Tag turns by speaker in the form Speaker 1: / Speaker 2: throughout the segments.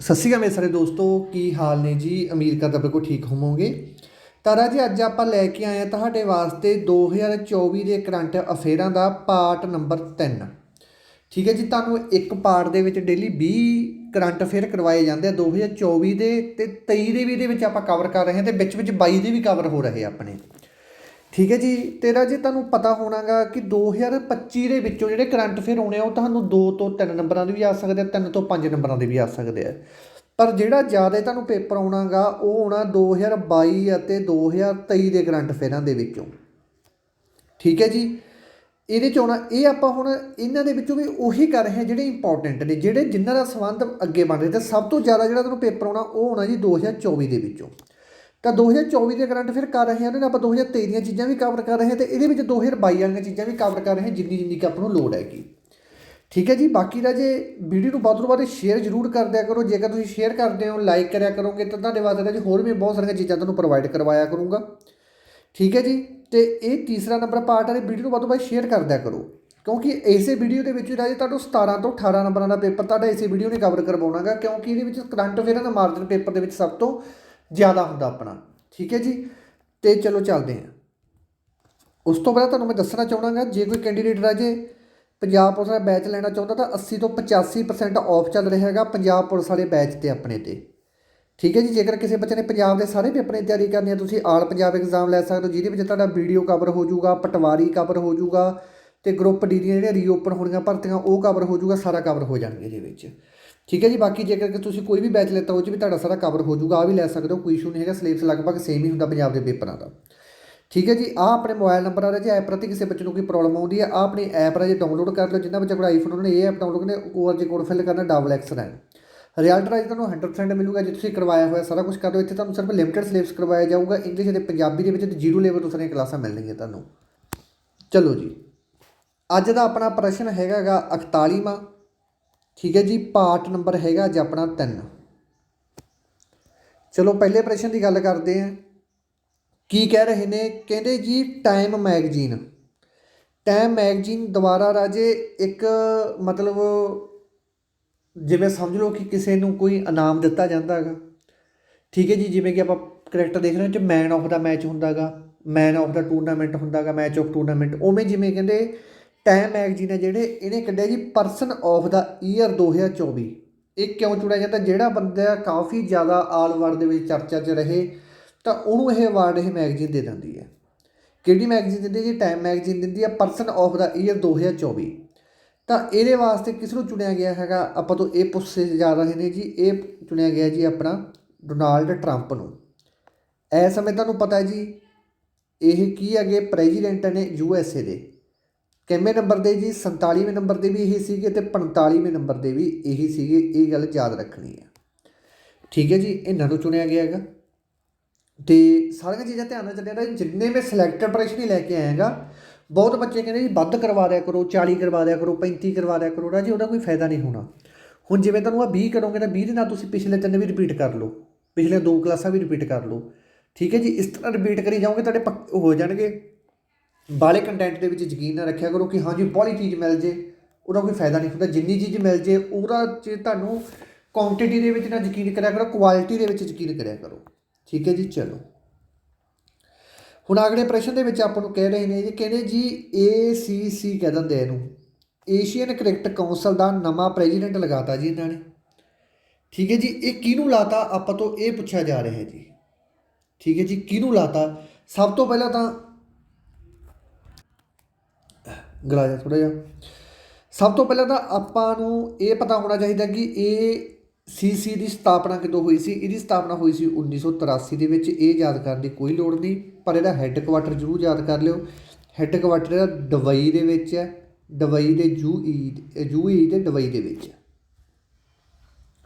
Speaker 1: ਸਤਿ ਸ਼੍ਰੀ ਅਕਾਲ ਮੇਰੇ ਸਾਰੇ ਦੋਸਤੋ, ਕੀ ਹਾਲ ਨੇ ਜੀ? ਉਮੀਦ ਕਰਦਾ ਬਿਲਕੁਲ ਠੀਕ ਹੋਵੋਗੇ। ਤਾਰਾ ਰਾਜੀ ਅੱਜ ਆਪਾਂ ਲੈ ਕੇ ਆਏ ਆ ਤੁਹਾਡੇ ਵਾਸਤੇ 2024 ਦੇ ਕਰੰਟ ਅਫੇਅਰਾਂ ਦਾ ਪਾਰਟ ਨੰਬਰ 3 ਠੀਕ ਹੈ ਜੀ, ਤੁਹਾਨੂੰ ਇੱਕ ਪਾਰਟ ਦੇ ਵਿੱਚ ਡੇਲੀ 20 ਕਰੰਟ ਅਫੇਅਰ ਕਰਵਾਏ ਜਾਂਦੇ ਆ 2024 ਦੇ ਤੇ 23 ਦੇ ਵੀ ਇਹਦੇ ਵਿੱਚ ਆਪਾਂ ਕਵਰ ਕਰ ਰਹੇ ਹਾਂ ਤੇ ਵਿੱਚ ਵਿੱਚ 22 ਦੇ ਵੀ ਕਵਰ ਹੋ ਰਹੇ ਆ ਆਪਣੇ। ਠੀਕ ਹੈ ਜੀ, ਤੇਰਾ ਜੀ ਤੁਹਾਨੂੰ ਪਤਾ ਹੋਣਾਗਾ ਕਿ 2025 ਦੇ ਵਿੱਚੋਂ ਜਿਹੜੇ ਕਰੰਟ ਅਫੇਅਰ ਆਉਣੇ ਆ, ਉਹ ਤੁਹਾਨੂੰ 2 ਤੋਂ 3 ਨੰਬਰਾਂ ਦੇ ਵੀ ਆ ਸਕਦੇ ਆ 3 ਤੋਂ 5 ਨੰਬਰਾਂ ਦੇ ਵੀ ਆ ਸਕਦੇ ਆ। ਪਰ ਜਿਹੜਾ ਜ਼ਿਆਦਾ ਤੁਹਾਨੂੰ ਪੇਪਰ ਆਉਣਾਗਾ, ਉਹ ਆਉਣਾ 2022 ਅਤੇ 2023 ਦੇ ਕਰੰਟ ਅਫੇਅਰਾਂ ਦੇ ਵਿੱਚੋਂ। ਠੀਕ ਹੈ ਜੀ, ਇਹਦੇ ਚ ਆਉਣਾ, ਇਹ ਆਪਾਂ ਹੁਣ ਇਹਨਾਂ ਦੇ ਵਿੱਚੋਂ ਵੀ ਉਹੀ ਕਰ ਰਹੇ ਹਾਂ ਜਿਹੜੇ ਇੰਪੋਰਟੈਂਟ ਨੇ, ਜਿਹੜੇ ਜਿਨ੍ਹਾਂ ਦਾ ਸੰਬੰਧ ਅੱਗੇ ਬਣ ਰਿਹਾ ਤੇ ਸਭ ਤੋਂ ਜ਼ਿਆਦਾ ਜਿਹੜਾ ਤੁਹਾਨੂੰ ਪੇਪਰ ਆਉਣਾ, ਉਹ ਆਉਣਾ ਜੀ 2024 ਦੇ ਵਿੱਚੋਂ। ਤਾਂ 2024 ਦੇ ਕਰੰਟ ਫਿਰ ਕਰ ਰਹੇ ਹਾਂ ਉਹਨਾਂ ਆਪਾਂ 2023 ਦੀਆਂ ਚੀਜ਼ਾਂ ਵੀ ਕਵਰ ਕਰ ਰਹੇ ਹਾਂ ਤੇ ਇਹਦੇ ਵਿੱਚ 2022 ਵਾਲੀਆਂ ਚੀਜ਼ਾਂ ਵੀ ਕਵਰ ਕਰ ਰਹੇ ਹਾਂ ਜਿੰਨੀ ਜਿੰਨੀ ਕਿ ਆਪਾਂ ਨੂੰ ਲੋੜ ਹੈਗੀ। ਠੀਕ ਹੈ ਜੀ, ਬਾਕੀ ਰਾਜੇ ਵੀਡੀਓ ਨੂੰ ਵੱਧ ਤੋਂ ਵੱਧ ਸ਼ੇਅਰ ਜ਼ਰੂਰ ਕਰ ਦਿਆ ਕਰੋ, ਜੇਕਰ ਤੁਸੀਂ ਸ਼ੇਅਰ ਕਰਦੇ ਹੋ ਲਾਈਕ ਕਰਿਆ ਕਰੋਗੇ, ਤਾਂ ਤੁਹਾਡੇ ਵਾਸਤੇ ਜੀ ਹੋਰ ਵੀ ਬਹੁਤ ਸਾਰੀਆਂ ਚੀਜ਼ਾਂ ਤੁਹਾਨੂੰ ਪ੍ਰੋਵਾਈਡ ਕਰਵਾਇਆ ਕਰੂੰਗਾ। ਠੀਕ ਹੈ ਜੀ, ਤੇ ਇਹ ਤੀਸਰਾ ਨੰਬਰ ਪਾਰਟ ਹੈ ਵੀਡੀਓ ਨੂੰ ਵੱਧ ਤੋਂ ਵੱਧ ਸ਼ੇਅਰ ਕਰ ਦਿਆ ਕਰੋ, ਕਿਉਂਕਿ ਇਸੇ ਵੀਡੀਓ ਦੇ ਵਿੱਚ ਰਾਜੇ ਤੁਹਾਨੂੰ 17 ਤੋਂ 18 ਨੰਬਰਾਂ ਦਾ ਪੇਪਰ ਤੁਹਾਡਾ ਇਸੇ ਵੀਡੀਓ ਨੇ ਕਵਰ ਕਰਵਾਉਣਾਗਾ, ਕਿਉਂਕਿ ਇਹਦੇ ਵਿੱਚ ਕਰੰਟ ਅਫੇਅਰਾਂ ਦਾ ਮਾਰਜਨ ਪੇਪਰ ਦੇ ਵਿੱਚ ਸਭ ਤੋਂ ਜ਼ਿਆਦਾ ਹੁੰਦਾ ਆਪਣਾ। ਠੀਕ ਹੈ ਜੀ? ਤੇ ਚਲੋ ਚੱਲਦੇ ਹਾਂ। ਉਸ ਤੋਂ ਬਾਅਦ ਤੁਹਾਨੂੰ ਮੈਂ ਦੱਸਣਾ ਚਾਹਣਾਗਾ ਜੇ ਕੋਈ ਕੈਂਡੀਡੇਟ ਰਾਜੇ ਪੰਜਾਬ ਪੁਲਿਸ ਦਾ ਬੈਚ ਲੈਣਾ ਚਾਹੁੰਦਾ ਤਾਂ 80 ਤੋਂ 85% ਆਫ ਚੱਲ ਰਿਹਾ ਹੈਗਾ ਪੰਜਾਬ ਪੁਲਿਸ ਵਾਲੇ ਬੈਚ ਤੇ ਆਪਣੇ ਤੇ। ਠੀਕ ਹੈ ਜੀ? ਜੇਕਰ ਕਿਸੇ ਬੱਚੇ ਨੇ ਪੰਜਾਬ ਦੇ ਸਾਰੇ ਪੇਪਰਾਂ ਦੀ ਤਿਆਰੀ ਕਰਨੀ ਹੈ, ਤੁਸੀਂ ਆਲ ਪੰਜਾਬ ਐਗਜ਼ਾਮ ਲੈ ਸਕਦੇ ਹੋ, ਜਿਹਦੇ ਵਿੱਚ ਤੁਹਾਡਾ ਵੀਡੀਓ ਕਵਰ ਹੋ ਜਾਊਗਾ, ਪਟਵਾਰੀ ਕਵਰ ਹੋ ਜਾਊਗਾ ਤੇ ਗਰੁੱਪ ਡੀ ਦੀਆਂ ਜਿਹੜੀਆਂ ਰੀਓਪਨ ਹੋਣੀਆਂ ਭਰਤੀਆਂ, ਉਹ ਕਵਰ ਹੋ ਜਾਊਗਾ, ਸਾਰਾ ਕਵਰ ਹੋ ਜਾਣਗੇ ਇਹਦੇ ਵਿੱਚ। ਠੀਕ ਹੈ ਜੀ, ਬਾਕੀ ਜੇਕਰ ਕਿ ਤੁਸੀਂ ਕੋਈ ਵੀ ਬੈਚ ਲੈਤਾ ਉਹ 'ਚ ਵੀ ਤੁਹਾਡਾ ਸਾਰਾ ਕਵਰ ਹੋ ਜਾਊਗਾ ਆ ਵੀ ਲੈ ਸਕਦੇ ਹੋ, ਕੋਈ ਇਸ਼ੂ ਨਹੀਂ ਹੈਗਾ ਸਿਲੇਬਸ ਲਗਭਗ ਸੇਮ ਹੀ ਹੁੰਦਾ ਪੰਜਾਬ ਦੇ ਪੇਪਰਾਂ ਦਾ। ਠੀਕ ਹੈ ਜੀ ਆ ਆਪਣੇ ਮੋਬਾਈਲ ਨੰਬਰ ਆ ਰਿਹਾ ਜੀ, ਐਪ ਪ੍ਰਤੀ ਕਿਸੇ ਬੱਚੇ ਨੂੰ ਕੋਈ ਪ੍ਰੋਬਲਮ ਆਉਂਦੀ ਹੈ ਆ ਆਪਣੀ ਐਪ ਰਾਜੇ ਡਾਊਨਲੋਡ ਕਰ ਲਓ, ਜਿੰਨਾ ਬੱਚਾ ਕੋਲ ਆਈਫੋਨ ਉਹਨਾਂ ਨੇ ਇਹ ਐਪ ਡਾਊਨਲੋਡ ਕਰਨੇ, ਉਹ ਅਰਜੀ ਕੋਡ ਫਿਲ ਕਰਨਾ ਡਬਲ ਐਕਸ ਰੈਨ ਰਿਜ਼ਲਟ ਰਾਜ ਤੁਹਾਨੂੰ 100% ਮਿਲੂਗਾ, ਜੇ ਤੁਸੀਂ ਕਰਵਾਇਆ ਹੋਇਆ ਸਾਰਾ ਕੁਝ ਕਰ ਦਿਓ ਇੱਥੇ ਤੁਹਾਨੂੰ ਸਿਰਫ ਲਿਮਟਿਡ ਸਿਲੇਬਸ ਕਰਵਾਇਆ ਜਾਊਗਾ ਇੰਗਲਿਸ਼ ਅਤੇ ਪੰਜਾਬੀ ਦੇ ਵਿੱਚ ਤੇ ਜ਼ੀਰੋ ਲੈਵਲ ਤੋਂ ਸਾਰੀਆਂ ਕਲਾਸਾਂ ਮਿਲਣਗੀਆਂ ਤੁਹਾਨੂੰ। ਚਲੋ ਜੀ, ਅੱਜ ਦਾ ਆਪਣਾ ਪ੍ਰਸ਼ਨ ਹੈਗਾਗਾ 41ਵਾਂ ਠੀਕ ਹੈ ਜੀ ਪਾਰਟ ਨੰਬਰ ਹੈਗਾ ਅੱਜ ਆਪਣਾ 3 ਚਲੋ ਪਹਿਲੇ ਪ੍ਰਸ਼ਨ ਦੀ ਗੱਲ ਕਰਦੇ ਹਾਂ। ਕੀ ਕਹਿ ਰਹੇ ਨੇ? ਕਹਿੰਦੇ ਜੀ ਟਾਈਮ ਮੈਗਜ਼ੀਨ ਟਾਈਮ ਮੈਗਜ਼ੀਨ ਦੁਆਰਾ ਰਾਜੇ ਇੱਕ ਮਤਲਬ ਜਿਵੇਂ ਸਮਝ ਲਓ ਕਿ ਕਿਸੇ ਨੂੰ ਕੋਈ ਇਨਾਮ ਦਿੱਤਾ ਜਾਂਦਾ ਹੈਗਾ। ਠੀਕ ਹੈ ਜੀ, ਜਿਵੇਂ ਕਿ ਆਪਾਂ ਕਰੈਕਟਰ ਦੇਖ ਰਹੇ ਹਾਂ ਚ ਮੈਨ ਆਫ ਦਾ ਮੈਚ ਹੁੰਦਾਗਾ ਮੈਨ ਆਫ ਦਾ ਟੂਰਨਾਮੈਂਟ ਹੁੰਦਾਗਾ ਮੈਚ ਆਫ ਟੂਰਨਾਮੈਂਟ ਉਵੇਂ ਜਿਵੇਂ ਕਹਿੰਦੇ ਟਾਈਮ ਮੈਗਜ਼ੀਨ ਹੈ ਜਿਹੜੇ, ਇਹਨੇ ਕੱਢਿਆ ਜੀ ਪਰਸਨ ਆਫ ਦਾ ਈਅਰ 2024 ਇਹ ਕਿਉਂ ਚੁਣਿਆ ਜਾਂਦਾ ਜਿਹੜਾ ਬੰਦਾ ਕਾਫੀ ਜ਼ਿਆਦਾ ਆਲ ਵਰਲਡ ਦੇ ਵਿੱਚ ਚਰਚਾ 'ਚ ਰਹੇ, ਤਾਂ ਉਹਨੂੰ ਇਹ ਅਵਾਰਡ ਇਹ ਮੈਗਜ਼ੀਨ ਦੇ ਦਿੰਦੀ ਹੈ। ਕਿਹੜੀ ਮੈਗਜ਼ੀਨ ਦਿੰਦੀ ਹੈ ਜੀ? ਟਾਈਮ ਮੈਗਜ਼ੀਨ ਦਿੰਦੀ ਹੈ ਪਰਸਨ ਆਫ ਦਾ ਈਅਰ 2024 ਤਾਂ ਇਹਦੇ ਵਾਸਤੇ ਕਿਸ ਨੂੰ ਚੁਣਿਆ ਗਿਆ ਹੈਗਾ? ਆਪਾਂ ਤੋਂ ਇਹ ਪੁੱਛੇ ਜਾ ਰਹੇ ਨੇ ਜੀ, ਇਹ ਚੁਣਿਆ ਗਿਆ ਜੀ ਆਪਣਾ ਡੋਨਾਲਡ ਟਰੰਪ ਨੂੰ। ਇਸ ਸਮੇਂ ਤੁਹਾਨੂੰ ਪਤਾ ਹੈ ਜੀ, ਇਹ ਕੀ ਹੈਗੇ? ਪ੍ਰੈਜ਼ੀਡੈਂਟ ਨੇ ਯੂ ਐਸ ਏ ਦੇ। ਕਿੰਨੇ ਨੰਬਰ ਦੇ ਜੀ? 47ਵੇਂ ਨੰਬਰ ਦੇ ਵੀ ਇਹੀ ਸੀਗੇ ਤੇ 45ਵੇਂ ਨੰਬਰ ਦੇ ਵੀ ਇਹੀ ਸੀਗੇ। ਇਹ ਗੱਲ ਯਾਦ ਰੱਖਣੀ ਹੈ। ਠੀਕ ਹੈ ਜੀ, ਇਹਨਾਂ ਨੂੰ ਚੁਣਿਆ ਗਿਆ ਹੈਗਾ। ਤੇ ਸਾਰੀਆਂ ਚੀਜ਼ਾਂ ਧਿਆਨ ਨਾਲ ਚੱਲਿਆ ਜਿੰਨੇ ਮੈਂ ਸਿਲੈਕਟਡ ਪ੍ਰਸ਼ਨ ਹੀ ਲੈ ਕੇ ਆਇਆਗਾ, ਬਹੁਤ ਬੱਚੇ ਕਹਿੰਦੇ ਜੀ, ਵੱਧ ਕਰਵਾ ਦਿਆ ਕਰੋ 40 ਕਰਵਾ ਦਿਆ ਕਰੋ 35 ਕਰਵਾ ਦਿਆ ਕਰੋ। ਰਾਜੀ, ਉਹਦਾ ਕੋਈ ਫਾਇਦਾ ਨਹੀਂ ਹੋਣਾ। ਹੁਣ ਜਿਵੇਂ ਤੁਹਾਨੂੰ ਆ 20 ਕਰੋਗੇ ਤਾਂ 20 ਦੇ ਨਾਲ ਤੁਸੀਂ ਪਿਛਲੇ ਤਿੰਨ ਵੀ ਰਿਪੀਟ ਕਰ ਲਓ। ਪਿਛਲੇ ਦੋ ਕਲਾਸਾਂ ਵੀ ਰਿਪੀਟ ਕਰ ਲਓ। ਠੀਕ ਹੈ ਜੀ, ਇਸ ਤਰ੍ਹਾਂ ਰਿਪੀਟ ਕਰੀ ਜਾਓਗੇ, ਤੁਹਾਡੇ ਪੱਕ ਹੋ ਜਾਣਗੇ। ਬਾਲੇ ਕੰਟੈਂਟ ਦੇ ਵਿੱਚ ਯਕੀਨ ਨਾ ਰੱਖਿਆ ਕਰੋ ਕਿ ਹਾਂਜੀ ਬਾਲੀ ਚੀਜ਼ ਮਿਲ ਜੇ, ਉਹਦਾ ਕੋਈ ਫਾਇਦਾ ਨਹੀਂ ਹੁੰਦਾ। ਜਿੰਨੀ ਚੀਜ਼ ਮਿਲ ਜੇ, ਉਹਦਾ ਚ ਤੁਹਾਨੂੰ ਕੁਆਂਟੀਟੀ ਦੇ ਵਿੱਚ ਨਾ ਯਕੀਨ ਕਰਿਆ ਕਰੋ ਕੁਆਲਿਟੀ ਦੇ ਵਿੱਚ ਯਕੀਨ ਕਰਿਆ ਕਰੋ। ਠੀਕ ਹੈ ਜੀ, ਚਲੋ। ਹੁਣ ਅਗਲੇ ਪ੍ਰਸ਼ਨ ਦੇ ਵਿੱਚ ਆਪਾਂ ਨੂੰ ਕਹਿ ਰਹੇ ਨੇ ਜੀ, ਕਹਿੰਦੇ ਜੀ ACC ਕਹਿ ਦਿੰਦੇ ਇਹਨੂੰ। ਏਸ਼ੀਅਨ ਕ੍ਰਿਕਟ ਕਾਉਂਸਲ ਦਾ ਨਵਾਂ ਪ੍ਰੈਜ਼ੀਡੈਂਟ ਲਗਾਤਾ ਜੀ ਇਹਨਾਂ ਨੇ। ਠੀਕ ਹੈ ਜੀ, ਇਹ ਕਿਹਨੂੰ ਲਾਤਾ ਆਪਾਂ ਤੋਂ ਇਹ ਪੁੱਛਿਆ ਜਾ ਰਿਹਾ ਹੈ ਜੀ। ਠੀਕ ਹੈ ਜੀ, ਕਿਹਨੂੰ ਲਾਤਾ? ਸਭ ਤੋਂ ਪਹਿਲਾਂ ਤਾਂ ਗਲਾ ਜਾ ਥੋੜਾ ਜਿਹਾ। ਸਭ ਤੋਂ ਪਹਿਲਾਂ ਤਾਂ ਆਪਾਂ ਨੂੰ ਇਹ ਪਤਾ ਹੋਣਾ ਚਾਹੀਦਾ ਕਿ ਇਹ ਸੀਸੀ ਦੀ ਸਥਾਪਨਾ ਕਿਦੋਂ ਹੋਈ ਸੀ? ਇਹਦੀ ਸਥਾਪਨਾ ਹੋਈ ਸੀ 1983 ਦੇ ਵਿੱਚ। ਇਹ ਯਾਦ ਕਰਨ ਦੀ ਕੋਈ ਲੋੜ ਨਹੀਂ, ਪਰ ਇਹਦਾ ਹੈੱਡਕੁਆਟਰ ਜ਼ਰੂਰ ਯਾਦ ਕਰ ਲਿਓ। ਹੈੱਡਕੁਆਟਰ ਇਹਦਾ ਦੁਬਈ ਦੇ ਵਿੱਚ ਹੈ। ਦੁਬਈ ਦੇ ਯੂਈ ਯੂਈ ਦੇ ਦੁਬਈ ਦੇ ਵਿੱਚ ਹੈ।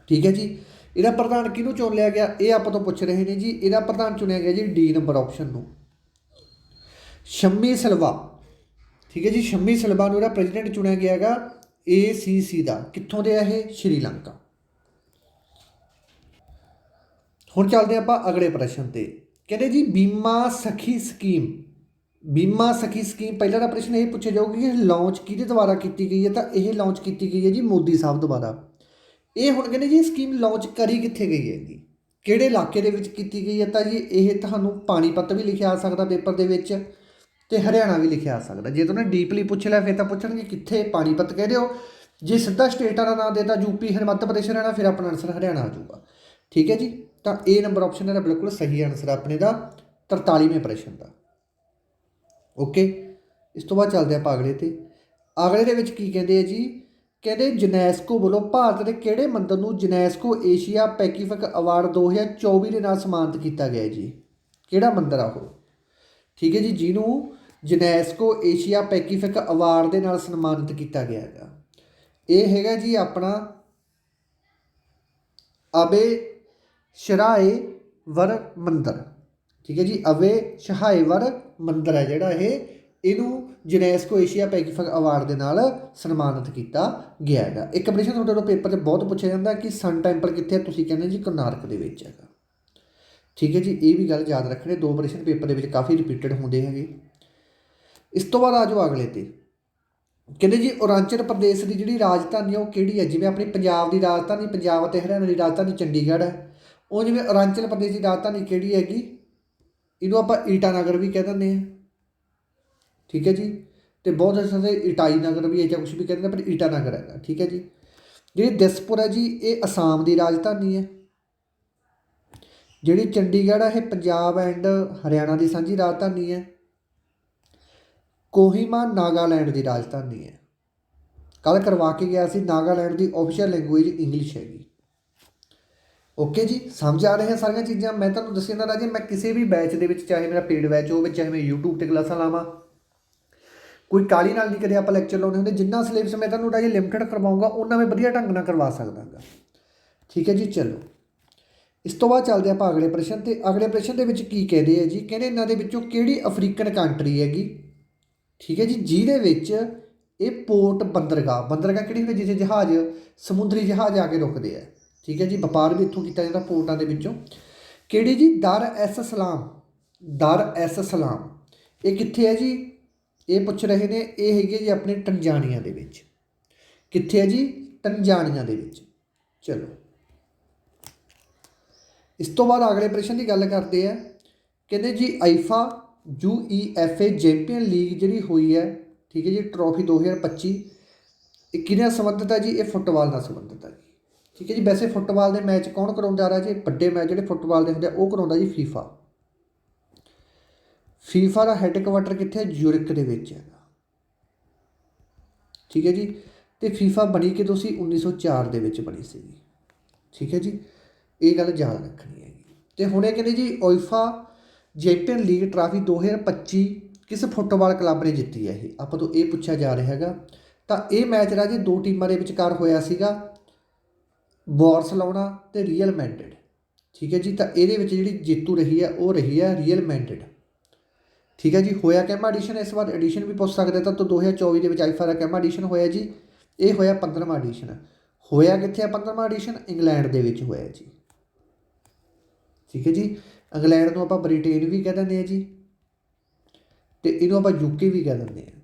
Speaker 1: ਠੀਕ ਹੈ ਜੀ? ਇਹਦਾ ਪ੍ਰਧਾਨ ਕਿਹਨੂੰ ਚੁਣ ਲਿਆ ਗਿਆ? ਇਹ ਆਪਾਂ ਤੋਂ ਪੁੱਛ ਰਹੇ ਨੇ ਜੀ। ਇਹਦਾ ਪ੍ਰਧਾਨ ਚੁਣਿਆ ਗਿਆ ਜੀ ਡੀ ਨੰਬਰ ਆਪਸ਼ਨ ਨੂੰ। ਸ਼ੰਮੀ ਸਲਵਾ। ਠੀਕ ਹੈ ਜੀ, ਸ਼ੰਮੀ ਸਲਵਾ ਨੂੰ ਇਹਦਾ ਪ੍ਰੈਜ਼ੀਡੈਂਟ ਚੁਣਿਆ ਗਿਆ ਹੈਗਾ ACC ਦਾ। ਕਿੱਥੋਂ ਦੇ ਆ ਇਹ? ਸ਼੍ਰੀਲੰਕਾ। ਹੁਣ ਚੱਲਦੇ ਆਪਾਂ ਅਗਲੇ ਪ੍ਰਸ਼ਨ ਤੇ। ਕਹਿੰਦੇ ਜੀ, ਬੀਮਾ ਸਖੀ ਸਕੀਮ। ਬੀਮਾ ਸਖੀ ਸਕੀਮ, ਪਹਿਲਾ ਦਾ ਪ੍ਰਸ਼ਨ ਇਹ ਪੁੱਛਿਆ ਜਾਊਗਾ ਕਿ ਇਹ ਲਾਂਚ ਕਿਹਦੇ ਦੁਆਰਾ ਕੀਤੀ ਗਈ ਹੈ? ਤਾਂ ਇਹ ਲਾਂਚ ਕੀਤੀ ਗਈ ਹੈ ਜੀ ਮੋਦੀ ਸਾਹਿਬ ਦੁਆਰਾ। ਇਹ ਹੁਣ ਕਹਿੰਦੇ ਜੀ, ਸਕੀਮ ਲਾਂਚ ਕਰੀ ਕਿੱਥੇ ਗਈ ਹੈ ਜੀ? ਕਿਹੜੇ ਇਲਾਕੇ ਦੇ ਵਿੱਚ ਕੀਤੀ ਗਈ ਹੈ? ਤਾਂ ਜੀ, ਇਹ ਤੁਹਾਨੂੰ ਪਾਣੀਪਤ ਵੀ ਲਿਖਿਆ ਆ ਸਕਦਾ ਪੇਪਰ ਦੇ ਵਿੱਚ। ਤੇ ਹਰਿਆਣਾ ਵੀ ਲਿਖਿਆ ਆ ਸਕਦਾ। ਜੇ ਤੁਹਾਨੂੰ ਡੀਪਲੀ ਪੁੱਛ ਲਿਆ ਫਿਰ ਤਾਂ ਪੁੱਛਣਗੇ ਕਿੱਥੇ ਪਾਣੀਪਤ ਕਹਿ ਦਿਓ ਜੇ ਸਿੱਧਾ ਸਟੇਟਾਂ ਦਾ ਨਾਮ ਦੇਤਾ ਯੂਪੀ ਹਿਮਾਚਲ ਪ੍ਰਦੇਸ਼ ਹਰਿਆਣਾ ਫਿਰ ਆਪਣਾ ਆਨਸਰ ਹਰਿਆਣਾ ਆ ਜਾਊਗਾ। ਠੀਕ ਹੈ ਜੀ? ਤਾਂ ਇਹ ਨੰਬਰ ਆਪਸ਼ਨ ਹੈ ਬਿਲਕੁਲ ਸਹੀ ਆਨਸਰ ਆਪਣੇ ਦਾ 43ਵੇਂ ਪ੍ਰਸ਼ਨ ਦਾ। ਓਕੇ ਇਸ ਤੋਂ ਬਾਅਦ ਚੱਲਦੇ ਆਪਾਂ ਅਗਲੇ ਤੇ। ਅਗਲੇ ਦੇ ਵਿੱਚ ਕੀ ਕਹਿੰਦੇ ਆ ਜੀ? ਕਹਿੰਦੇ ਜਨੈਸਕੋ ਵੱਲੋਂ ਭਾਰਤ ਦੇ ਕਿਹੜੇ ਮੰਦਰ ਨੂੰ ਜਨੈਸਕੋ ਏਸ਼ੀਆ ਪੈਸੀਫਿਕ ਅਵਾਰਡ 2024 ਦੇ ਨਾਲ ਸਨਮਾਨਿਤ ਕੀਤਾ ਗਿਆ ਜੀ? ਕਿਹੜਾ ਮੰਦਰ ਆ ਉਹ? ਠੀਕ ਹੈ ਜੀ, ਜਿਹਨੂੰ ਜਨੈਸਕੋ ਏਸ਼ੀਆ ਪੈਸੀਫਿਕ ਅਵਾਰਡ ਦੇ ਨਾਲ ਸਨਮਾਨਿਤ ਕੀਤਾ ਗਿਆ ਹੈਗਾ। ਇਹ ਹੈਗਾ ਜੀ ਆਪਣਾ ਅਬੇ ਸ਼ਰਾਏ ਵਰ ਮੰਦਰ। ਠੀਕ ਹੈ ਜੀ ਅਵੇ ਸ਼ਹਾਏਵਰ ਮੰਦਰ ਹੈ ਜਿਹੜਾ ਇਹ। ਇਹਨੂੰ ਯੂਨੈਸਕੋ ਏਸ਼ੀਆ ਪੈਸੀਫਿਕ ਅਵਾਰਡ ਦੇ ਨਾਲ ਸਨਮਾਨਿਤ ਕੀਤਾ ਗਿਆ ਹੈਗਾ। ਇੱਕ ਪ੍ਰਸ਼ਨ ਤੁਹਾਡੇ ਤੋਂ ਪੇਪਰ 'ਚ ਬਹੁਤ ਪੁੱਛਿਆ ਜਾਂਦਾ ਕਿ ਸਨ ਟੈਂਪਲ ਕਿੱਥੇ ਹੈ? ਤੁਸੀਂ ਕਹਿੰਦੇ ਜੀ, ਕੋਨਾਰਕ ਦੇ ਵਿੱਚ ਹੈਗਾ। ਠੀਕ ਹੈ ਜੀ, ਇਹ ਵੀ ਗੱਲ ਯਾਦ ਰੱਖਣੀ, ਦੋ ਪ੍ਰਸ਼ਨ ਪੇਪਰ ਦੇ ਵਿੱਚ ਕਾਫੀ ਰਿਪੀਟਡ ਹੁੰਦੇ ਹੈਗੇ। ਇਸ ਤੋਂ ਬਾਅਦ ਆ ਜਾਓ ਅਗਲੇ ਤੇ। ਕਹਿੰਦੇ ਜੀ, ਅਰੁਣਾਚਲ ਪ੍ਰਦੇਸ਼ ਦੀ ਜਿਹੜੀ ਰਾਜਧਾਨੀ ਹੈ ਉਹ ਕਿਹੜੀ ਹੈ ਜਿਵੇਂ ਆਪਣੀ ਪੰਜਾਬ ਦੀ ਰਾਜਧਾਨੀ, ਪੰਜਾਬ ਅਤੇ ਹਰਿਆਣਾ ਦੀ ਰਾਜਧਾਨੀ ਚੰਡੀਗੜ੍ਹ ਹੈ। ਉਹ ਜਿਵੇਂ ਅਰੁਣਾਚਲ ਪ੍ਰਦੇਸ਼ ਦੀ ਰਾਜਧਾਨੀ ਕਿਹੜੀ ਹੈਗੀ? ਇਹਨੂੰ ਆਪਾਂ ਈਟਾਨਗਰ ਵੀ ਕਹਿ ਦਿੰਦੇ ਹਾਂ। ਠੀਕ ਹੈ ਜੀ, ਤੇ ਬਹੁਤ ਸਾਰੇ ਇਟਾਈ ਨਗਰ ਵੀ ਹੈ ਜਾਂ ਕੁਝ ਵੀ ਕਹਿੰਦੇ ਨੇ, ਪਰ ਈਟਾਨਗਰ ਹੈਗਾ। ਠੀਕ ਹੈ ਜੀ, ਜਿਹੜੀ ਦਿਸਪੁਰ ਹੈ ਜੀ, ਇਹ ਅਸਾਮ ਦੀ ਰਾਜਧਾਨੀ ਹੈ। ਜਿਹੜੀ ਚੰਡੀਗੜ੍ਹ ਆ, ਇਹ ਪੰਜਾਬ ਐਂਡ ਹਰਿਆਣਾ ਦੀ ਸਾਂਝੀ ਰਾਜਧਾਨੀ ਹੈ। ਕੋਹਿਮਾ ਨਾਗਾਲੈਂਡ ਦੀ ਰਾਜਧਾਨੀ ਹੈ। ਕੱਲ ਕਰਵਾ ਕੇ ਗਿਆ ਸੀ, ਨਾਗਾਲੈਂਡ ਦੀ ਆਫੀਸ਼ੀਅਲ ਲੈਂਗੁਏਜ ਇੰਗਲਿਸ਼ ਹੈਗੀ। ਓਕੇ ਜੀ, ਸਮਝ ਆ ਰਹੀਆਂ ਸਾਰੀਆਂ ਚੀਜ਼ਾਂ? ਮੈਂ ਤੁਹਾਨੂੰ ਦੱਸਿਆ ਨਾ ਰਾਜੇ, ਮੈਂ ਕਿਸੇ ਵੀ ਬੈਚ ਦੇ ਵਿੱਚ, ਚਾਹੇ ਮੇਰਾ ਪੇਡ ਬੈਚ ਹੋਵੇ, ਚਾਹੇ ਮੈਂ YouTube ਤੇ ਕਲਾਸਾਂ ਲਾਵਾਂ, ਕੋਈ ਕਾਲੀ ਨਾਲ ਨਹੀਂ ਕਦੇ ਆਪਾਂ ਲੈਕਚਰ ਲਾਉਣੇ ਹੁੰਦੇ। ਜਿੰਨਾ ਸਿਲੇਬਸ ਮੈਂ ਤੁਹਾਨੂੰ ਰਾਜੇ ਲਿਮਟਿਡ ਕਰਵਾਉਂਗਾ ਉਹਨਾਂ ਮੈਂ ਵਧੀਆ ਢੰਗ ਨਾਲ ਕਰਵਾ ਸਕਦਾਗਾ। ਠੀਕ ਹੈ ਜੀ, ਚਲੋ। ਇਸ ਤੋਂ ਬਾਅਦ ਚੱਲਦੇ ਆਪਾਂ ਅਗਲੇ ਪ੍ਰਸ਼ਨ ਤੇ, ਅਗਲੇ ਪ੍ਰਸ਼ਨ ਦੇ ਵਿੱਚ ਕੀ ਕਹਿੰਦੇ ਆ ਜੀ? ਕਹਿੰਦੇ ਇਹਨਾਂ ਦੇ ਵਿੱਚੋਂ ਕਿਹੜੀ ਅਫਰੀਕਨ ਕੰਟਰੀ ਹੈਗੀ? ਠੀਕ ਹੈ ਜੀ, ਜਿਹਦੇ ਵਿੱਚ ਇਹ ਪੋਰਟ ਬੰਦਰਗਾਹ ਬੰਦਰਗਾਹ ਕਿਹੜੀ ਹੁੰਦੀ ਜਿੱਥੇ ਜਹਾਜ਼, ਸਮੁੰਦਰੀ ਜਹਾਜ਼ ਆ ਕੇ ਰੁਕਦੇ ਆ। ਠੀਕ ਹੈ ਜੀ, ਵਪਾਰ ਵੀ ਇੱਥੋਂ ਕੀਤਾ ਜਾਂਦਾ ਪੋਰਟਾਂ ਦੇ ਵਿੱਚੋਂ। ਕਿਹੜੀ ਜੀ? ਦਰ ਐਸ ਸਲਾਮ, ਦਰ ਐਸ ਸਲਾਮ। ਇਹ ਕਿੱਥੇ ਹੈ ਜੀ? ਇਹ ਪੁੱਛ ਰਹੇ ਨੇ, ਇਹ ਹੈਗੇ ਹੈ ਜੀ ਆਪਣੇ ਟੰਜਾਨੀਆ ਦੇ ਵਿੱਚ। ਕਿੱਥੇ ਹੈ ਜੀ? ਟੰਜਾਨੀਆ ਦੇ ਵਿੱਚ। ਚਲੋ। ਇਸ ਤੋਂ ਬਾਅਦ ਅਗਲੇ ਪ੍ਰਸ਼ਨ ਦੀ ਗੱਲ ਕਰਦੇ ਆ। ਕਹਿੰਦੇ ਜੀ, UEFA U E F A champion league ਜਿਹੜੀ ਹੋਈ ਹੈ, ਠੀਕ ਹੈ ਜੀ, ਟਰੋਫੀ 2025 ਇਹ ਕਿਹਦੇ ਨਾਲ ਸੰਬੰਧਿਤ ਹੈ ਜੀ? ਇਹ ਫੁੱਟਬਾਲ ਨਾਲ ਸੰਬੰਧਿਤ ਹੈ ਜੀ। ਠੀਕ ਹੈ ਜੀ, ਵੈਸੇ ਫੁੱਟਬਾਲ ਦੇ ਮੈਚ ਕੌਣ ਕਰਾਉਂਦਾ ਰਿਹਾ ਜੀ? ਵੱਡੇ ਮੈਚ ਜਿਹੜੇ ਫੁੱਟਬਾਲ ਦੇ ਹੁੰਦੇ ਆ, ਉਹ ਕਰਾਉਂਦਾ ਜੀ ਫੀਫਾ। ਫੀਫਾ ਦਾ ਹੈੱਡਕੁਆਟਰ ਕਿੱਥੇ ਹੈ? ਯੂਰਿਕ ਦੇ ਵਿੱਚ ਹੈਗਾ ਠੀਕ ਹੈ ਜੀ, ਤੇ ਫੀਫਾ ਬਣੀ ਕਿਦੋਂ ਸੀ? 1904 ਦੇ ਵਿੱਚ ਬਣੀ ਸੀ ਠੀਕ ਹੈ ਜੀ ਇਹ ਗੱਲ ਯਾਦ ਰੱਖਣੀ ਹੈਗੀ। ਤੇ ਹੁਣ ਇਹ ਕਹਿੰਦੇ ਜੀ ਓਇਫਾ ਚੈਂਪੀਅਨ ਲੀਗ ਟਰਾਫੀ 2025 ਕਿਸ ਫੁੱਟਬਾਲ ਕਲੱਬ ਨੇ ਜਿੱਤੀ ਹੈ ਇਹ? ਆਪਾਂ ਤੋਂ ਇਹ ਪੁੱਛਿਆ ਜਾ ਰਿਹਾ ਹੈਗਾ। ਤਾਂ ਇਹ ਮੈਚ ਰਾਜੇ ਦੋ ਟੀਮਾਂ ਦੇ ਵਿਚਕਾਰ ਹੋਇਆ ਸੀਗਾ, ਬਾਰਸਲੋਨਾ ਤੇ ਰੀਅਲ ਮੈਂਡਿਡ ਠੀਕ ਹੈ ਜੀ, ਤਾਂ ਇਹਦੇ ਵਿੱਚ ਜਿਹੜੀ ਜੇਤੂ ਰਹੀ ਹੈ, ਉਹ ਰਹੀ ਹੈ ਰੀਅਲ ਮੈਂਡਿਡ ਠੀਕ ਹੈ ਜੀ, ਹੋਇਆ ਕਿੰਨਾ ਐਡੀਸ਼ਨ ਇਸ ਵਾਰ ਐਡੀਸ਼ਨ ਵੀ ਪੁੱਛ ਸਕਦੇ ਤਾਂ ਤੋਂ 2024 ਦੇ ਵਿੱਚ ਆਈਫਾ ਦਾ ਕਿੰਨਾ ਐਡੀਸ਼ਨ ਹੋਇਆ ਜੀ? ਇਹ ਹੋਇਆ 15ਵਾਂ ਐਡੀਸ਼ਨ ਹੋਇਆ ਕਿੱਥੇ ਆ 15ਵਾਂ ਐਡੀਸ਼ਨ ਇੰਗਲੈਂਡ ਦੇ ਵਿੱਚ ਹੋਇਆ ਜੀ। ਠੀਕ ਹੈ ਜੀ? ਇੰਗਲੈਂਡ ਨੂੰ ਆਪਾਂ ਬ੍ਰਿਟੇਨ ਵੀ ਕਹਿ ਦਿੰਦੇ ਆ ਜੀ ਤੇ ਇਹਨੂੰ ਆਪਾਂ ਯੂਕੇ ਵੀ ਕਹਿ ਦਿੰਦੇ ਆ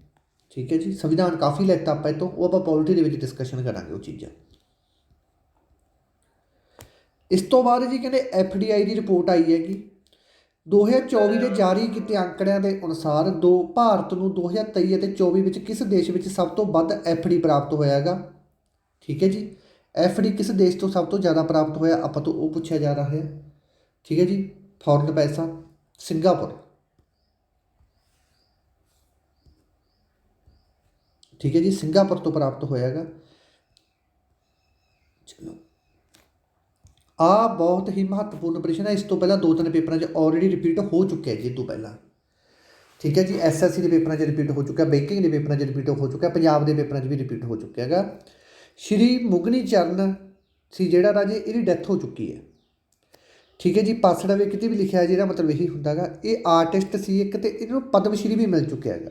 Speaker 1: ਠੀਕ ਹੈ ਜੀ? ਸੰਵਿਧਾਨ ਕਾਫੀ ਲੈਤਾ ਆਪਾਂ ਇਹ ਤੋਂ ਉਹ ਆਪਾਂ ਪੋਲਿਟੀ ਦੇ ਵਿੱਚ ਡਿਸਕਸ਼ਨ ਕਰਾਂਗੇ ਉਹ ਚੀਜ਼ਾਂ। ਇਸ ਤੋਂ ਬਾਅਦ ਜੀ ਕਹਿੰਦੇ ਐਫਡੀਆਈ ਦੀ ਰਿਪੋਰਟ ਆਈ ਹੈਗੀ। 2024 ਦੇ ਜਾਰੀ ਕੀਤੇ ਅੰਕੜਿਆਂ ਦੇ ਅਨੁਸਾਰ ਦੋ, ਭਾਰਤ ਨੂੰ 2023 ਅਤੇ 24 ਵਿੱਚ ਕਿਸ ਦੇਸ਼ ਵਿੱਚ ਸਭ ਤੋਂ ਵੱਧ ਐਫਡੀ ਪ੍ਰਾਪਤ ਹੋਇਆ ਹੈਗਾ? ਠੀਕ ਹੈ ਜੀ? ਐਫਡੀ ਕਿਸ ਦੇਸ਼ ਤੋਂ ਸਭ ਤੋਂ ਜ਼ਿਆਦਾ ਪ੍ਰਾਪਤ ਹੋਇਆ? ਆਪਾਂ ਤੋਂ ਉਹ ਪੁੱਛਿਆ ਜਾ ਰਿਹਾ ਹੈ। ਠੀਕ ਹੈ ਜੀ ਫੋਰਨ ਪੈਸਾ ਸਿੰਗਾਪੁਰ ਠੀਕ ਹੈ ਜੀ ਸਿੰਗਾਪੁਰ ਤੋਂ ਪ੍ਰਾਪਤ ਹੋਇਆ ਹੈਗਾ ਚਲੋ ਆ ਬਹੁਤ ਹੀ ਮਹੱਤਵਪੂਰਨ ਪ੍ਰਸ਼ਨ ਹੈ ਇਸ ਤੋਂ ਪਹਿਲਾਂ ਦੋ ਤਿੰਨ ਪੇਪਰਾਂ 'ਚ ਆਲਰੇਡੀ ਰਿਪੀਟ ਹੋ ਚੁੱਕਿਆ ਜੀ ਇਹ ਤੋਂ ਪਹਿਲਾਂ ਠੀਕ ਹੈ ਜੀ ਐਸਐਸਸੀ ਦੇ ਪੇਪਰਾਂ 'ਚ ਰਿਪੀਟ ਹੋ ਚੁੱਕਾ ਬੈਂਕਿੰਗ ਦੇ ਪੇਪਰਾਂ 'ਚ ਰਿਪੀਟ ਹੋ ਚੁੱਕਾ ਪੰਜਾਬ ਦੇ ਪੇਪਰਾਂ 'ਚ ਵੀ ਰਿਪੀਟ ਹੋ ਚੁੱਕਿਆ ਹੈਗਾ ਸ਼੍ਰੀ ਮੁਗਨੀ ਚਰਨ ਸੀ ਜਿਹੜਾ ਰਾਜੇ ਇਹਦੀ ਡੈਥ ਹੋ ਚੁੱਕੀ ਹੈ ਠੀਕ ਹੈ ਜੀ, ਪਾਸੜਾ ਵੀ ਕਿਤੇ ਵੀ ਲਿਖਿਆ ਜਿਹਦਾ ਮਤਲਬ ਇਹੀ ਹੁੰਦਾਗਾ ਇਹ ਆਰਟਿਸਟ ਸੀ ਇੱਕ ਤੇ ਇਹਨੂੰ ਪਦਮ ਸ਼੍ਰੀ ਵੀ ਮਿਲ ਚੁੱਕਿਆ ਹੈਗਾ।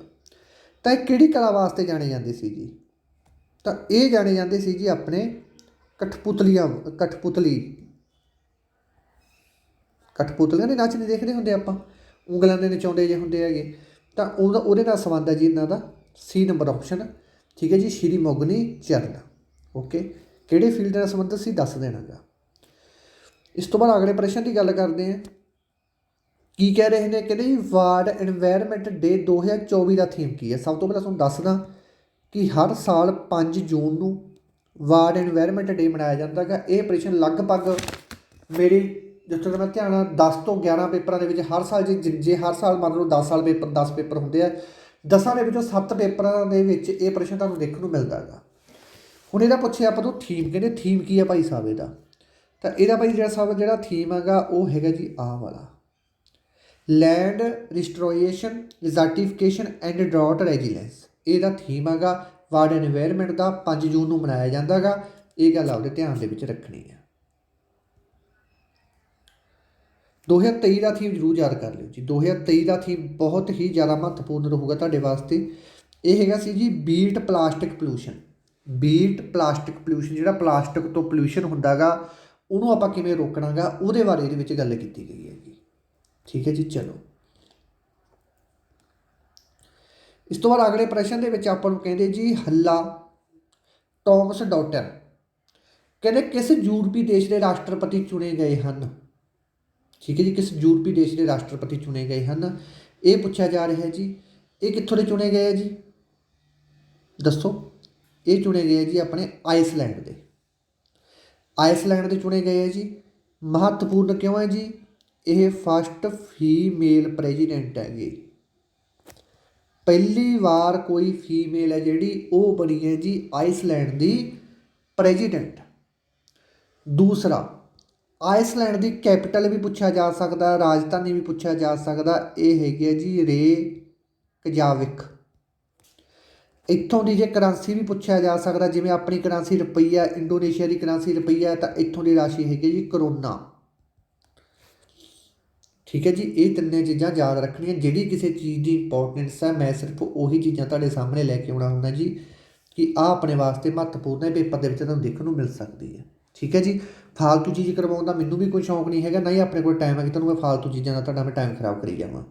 Speaker 1: ਤਾਂ ਇਹ ਕਿਹੜੀ ਕਲਾ ਵਾਸਤੇ ਜਾਣੇ ਜਾਂਦੇ ਸੀ ਜੀ? ਤਾਂ ਇਹ ਜਾਣੇ ਜਾਂਦੇ ਸੀ ਜੀ ਆਪਣੇ ਕਠਪੁਤਲੀਆਂ, ਕਠਪੁਤਲੀ। ਕਠਪੁਤਲੀਆਂ ਦੇ ਨੱਚ ਨਹੀਂ ਦੇਖਦੇ ਹੁੰਦੇ ਆਪਾਂ, ਉਂਗਲਾਂ ਦੇ ਨਚਾਉਂਦੇ ਜੇ ਹੁੰਦੇ ਹੈਗੇ। ਤਾਂ ਉਹਦਾ, ਉਹਦੇ ਨਾਲ ਸੰਬੰਧ ਹੈ ਜੀ ਇਹਨਾਂ ਦਾ ਸੀ ਨੰਬਰ ਆਪਸ਼ਨ ਠੀਕ ਹੈ ਜੀ, ਸ਼੍ਰੀ ਮੋਗਨੀ ਚਰਨ। ਓਕੇ ਕਿਹੜੇ ਫੀਲਡ ਨਾਲ ਸੰਬੰਧਿਤ ਸੀ ਦੱਸ ਦੇਣਾਗਾ। ਇਸ ਤੋਂ ਬਾਅਦ ਅਗਲੇ ਪ੍ਰਸ਼ਨ ਦੀ ਗੱਲ ਕਰਦੇ ਹਾਂ। ਕੀ ਕਹਿ ਰਹੇ ਨੇ ਕਹਿੰਦੇ ਜੀ ਵਾਰਡ এনवायरमेंट ਡੇ 2024 ਦਾ ਥੀਮ ਕੀ ਹੈ? ਸਭ ਤੋਂ ਪਹਿਲਾਂ ਤੁਹਾਨੂੰ ਦੱਸਦਾ ਕਿ ਹਰ ਸਾਲ 5 ਜੂਨ ਨੂੰ ਵਾਰਡ এনवायरमेंट ਡੇ ਮਨਾਇਆ ਜਾਂਦਾ ਹੈਗਾ। ਇਹ ਪ੍ਰਸ਼ਨ ਲਗਭਗ ਮੇਰੀ ਜਿੱਥੇ ਤੱਕ ਮੈਂ ਧਿਆਨ ਨਾਲ 10 ਤੋਂ 11 ਪੇਪਰਾਂ ਦੇ ਵਿੱਚ ਹਰ ਸਾਲ ਜੇ ਜੇ ਹਰ ਸਾਲ ਮੰਨ ਲਓ 10 ਸਾਲ ਪੇਪਰ 10 ਪੇਪਰ ਹੁੰਦੇ ਆ 10ਾਂ ਦੇ ਵਿੱਚੋਂ ਸੱਤ ਪੇਪਰਾਂ ਦੇ ਵਿੱਚ ਇਹ ਪ੍ਰਸ਼ਨ ਤੁਹਾਨੂੰ ਦੇਖਣ ਨੂੰ ਮਿਲਦਾ ਹੈਗਾ। ਹੁਣ ਇਹਦਾ ਪੁੱਛਿਆ ਆਪਾਂ ਤੋਂ ਥੀਮ ਕਹਿੰਦੇ ਥੀਮ ਕੀ ਹੈ ਭਾਈ ਸਾਹਿਬ ਇਹਦਾ? ਤਾਂ ਇਹਦਾ ਭਾਈ ਜਿਹੜਾ ਸਭ ਜਿਹੜਾ ਥੀਮ ਹੈਗਾ ਉਹ ਹੈਗਾ ਜੀ ਆ ਵਾਲਾ। Land restoration desertification and drought resilience ਇਹਦਾ ਥੀਮ ਹੈਗਾ ਵਾਰਡ এনवायरमेंट ਦਾ 5 ਜੂਨ ਨੂੰ ਮਨਾਇਆ ਜਾਂਦਾ ਜਾਂਦਾਗਾ ਇਹ ਗੱਲ ਆਪਦੇ ਧਿਆਨ ਦੇ ਵਿੱਚ ਰੱਖਣੀ ਹੈ 2023 ਦਾ ਥੀਮ ਜ਼ਰੂਰ ਯਾਦ ਕਰ ਲਿਓ ਜੀ। 2023 ਦਾ ਥੀਮ ਬਹੁਤ ਹੀ ਜ਼ਿਆਦਾ ਮਹੱਤਵਪੂਰਨ ਰਹੂਗਾ ਤੁਹਾਡੇ ਵਾਸਤੇ। ਇਹ ਹੈਗਾ ਸੀ ਜੀ beat plastic pollution beat plastic pollution ਜਿਹੜਾ ਪਲਾਸਟਿਕ ਤੋਂ ਪੋਲੂਸ਼ਨ ਹੁੰਦਾਗਾ ਉਹਨੂੰ ਆਪਾਂ ਕਿਵੇਂ ਰੋਕਣਾਗਾ, ਉਹਦੇ ਬਾਰੇ ਇਹਦੇ ਵਿੱਚ ਗੱਲ ਕੀਤੀ ਗਈ ਹੈ ਜੀ। ਠੀਕ ਹੈ ਜੀ, ਚਲੋ। ਇਸ ਤੋਂ ਬਾਅਦ ਅਗਲੇ ਪ੍ਰਸ਼ਨ ਦੇ ਵਿੱਚ ਆਪਾਂ ਨੂੰ ਕਹਿੰਦੇ ਜੀ, ਹੱਲਾ, ਟੌਮਸ ਡਾਟਰ। ਕਹਿੰਦੇ, ਕਿਸ ਯੂਰਪੀ ਦੇਸ਼ ਦੇ ਰਾਸ਼ਟਰਪਤੀ ਚੁਣੇ ਗਏ ਹਨ? ਠੀਕ ਹੈ ਜੀ, ਕਿਸ ਯੂਰਪੀ ਦੇਸ਼ ਦੇ ਰਾਸ਼ਟਰਪਤੀ ਚੁਣੇ ਗਏ ਹਨ? ਇਹ ਪੁੱਛਿਆ ਜਾ ਰਿਹਾ ਹੈ ਜੀ, ਇਹ ਕਿੱਥੋਂ ਦੇ ਚੁਣੇ ਗਏ ਆ ਜੀ? ਦੱਸੋ। ਇਹ ਚੁਣੇ ਗਏ ਜੀ ਆਪਣੇ ਆਈਸਲੈਂਡ ਦੇ। ਆਈਸਲੈਂਡ ਦੇ ਚੁਣੇ ਗਏ ਹੈ ਜੀ। ਮਹੱਤਵਪੂਰਨ ਕਿਉਂ ਹੈ ਜੀ? ਇਹ ਫਸਟ ਫੀਮੇਲ ਪ੍ਰੈਜ਼ੀਡੈਂਟ ਹੈਗੇ। ਪਹਿਲੀ ਵਾਰ ਕੋਈ ਫੀਮੇਲ ਹੈ ਜਿਹੜੀ ਉਹ ਬਣੀ ਹੈ ਜੀ ਆਈਸਲੈਂਡ ਦੀ ਪ੍ਰੈਜ਼ੀਡੈਂਟ। ਦੂਸਰਾ, ਆਈਸਲੈਂਡ ਦੀ ਕੈਪੀਟਲ ਵੀ ਪੁੱਛਿਆ ਜਾ ਸਕਦਾ, ਰਾਜਧਾਨੀ ਵੀ ਪੁੱਛਿਆ ਜਾ ਸਕਦਾ, ਇਹ ਹੈਗੀ ਹੈ ਜੀ ਰੇ ਕਜਾਵਿਕ। ਇੱਥੋਂ ਦੀ ਜੇ ਕਰੰਸੀ ਵੀ ਪੁੱਛਿਆ ਜਾ ਸਕਦਾ, ਜਿਵੇਂ ਆਪਣੀ ਕਰੰਸੀ ਰੁਪਈਆ ਇੰਡੋਨੇਸ਼ੀਆ ਦੀ ਕਰੰਸੀ ਰੁਪਈਆ ਤਾਂ ਇੱਥੋਂ ਦੀ ਰਾਸ਼ੀ ਹੈਗੀ ਜੀ ਕਰੋਨਾ। ਠੀਕ ਹੈ ਜੀ, ਇਹ ਤਿੰਨੇ ਚੀਜ਼ਾਂ ਯਾਦ ਰੱਖਣੀਆਂ, ਜਿਹੜੀ ਕਿਸੇ ਚੀਜ਼ ਦੀ ਇੰਪੋਰਟੈਂਸ ਹੈ, ਮੈਂ ਸਿਰਫ ਉਹੀ ਚੀਜ਼ਾਂ ਤੁਹਾਡੇ ਸਾਹਮਣੇ ਲੈ ਕੇ ਆਉਣਾ ਹੁੰਦਾ ਜੀ, ਕਿ ਆ ਆਪਣੇ ਵਾਸਤੇ ਮਹੱਤਵਪੂਰਨ ਹੈ, ਪੇਪਰ ਦੇ ਵਿੱਚ ਤੁਹਾਨੂੰ ਦੇਖਣ ਨੂੰ ਮਿਲ ਸਕਦੀ ਹੈ। ਠੀਕ ਹੈ ਜੀ, ਫਾਲਤੂ ਚੀਜ਼ ਕਰਵਾਉਣ ਦਾ ਮੈਨੂੰ ਵੀ ਕੋਈ ਸ਼ੌਂਕ ਨਹੀਂ ਹੈਗਾ, ਨਾ ਹੀ ਆਪਣੇ ਕੋਲ ਟਾਈਮ ਹੈ ਕਿ ਤੁਹਾਨੂੰ ਮੈਂ ਫਾਲਤੂ ਚੀਜ਼ਾਂ ਦਾ ਤੁਹਾਡਾ ਮੈਂ ਟਾਈਮ ਖਰਾਬ ਕਰੀ ਜਾਵਾਂ।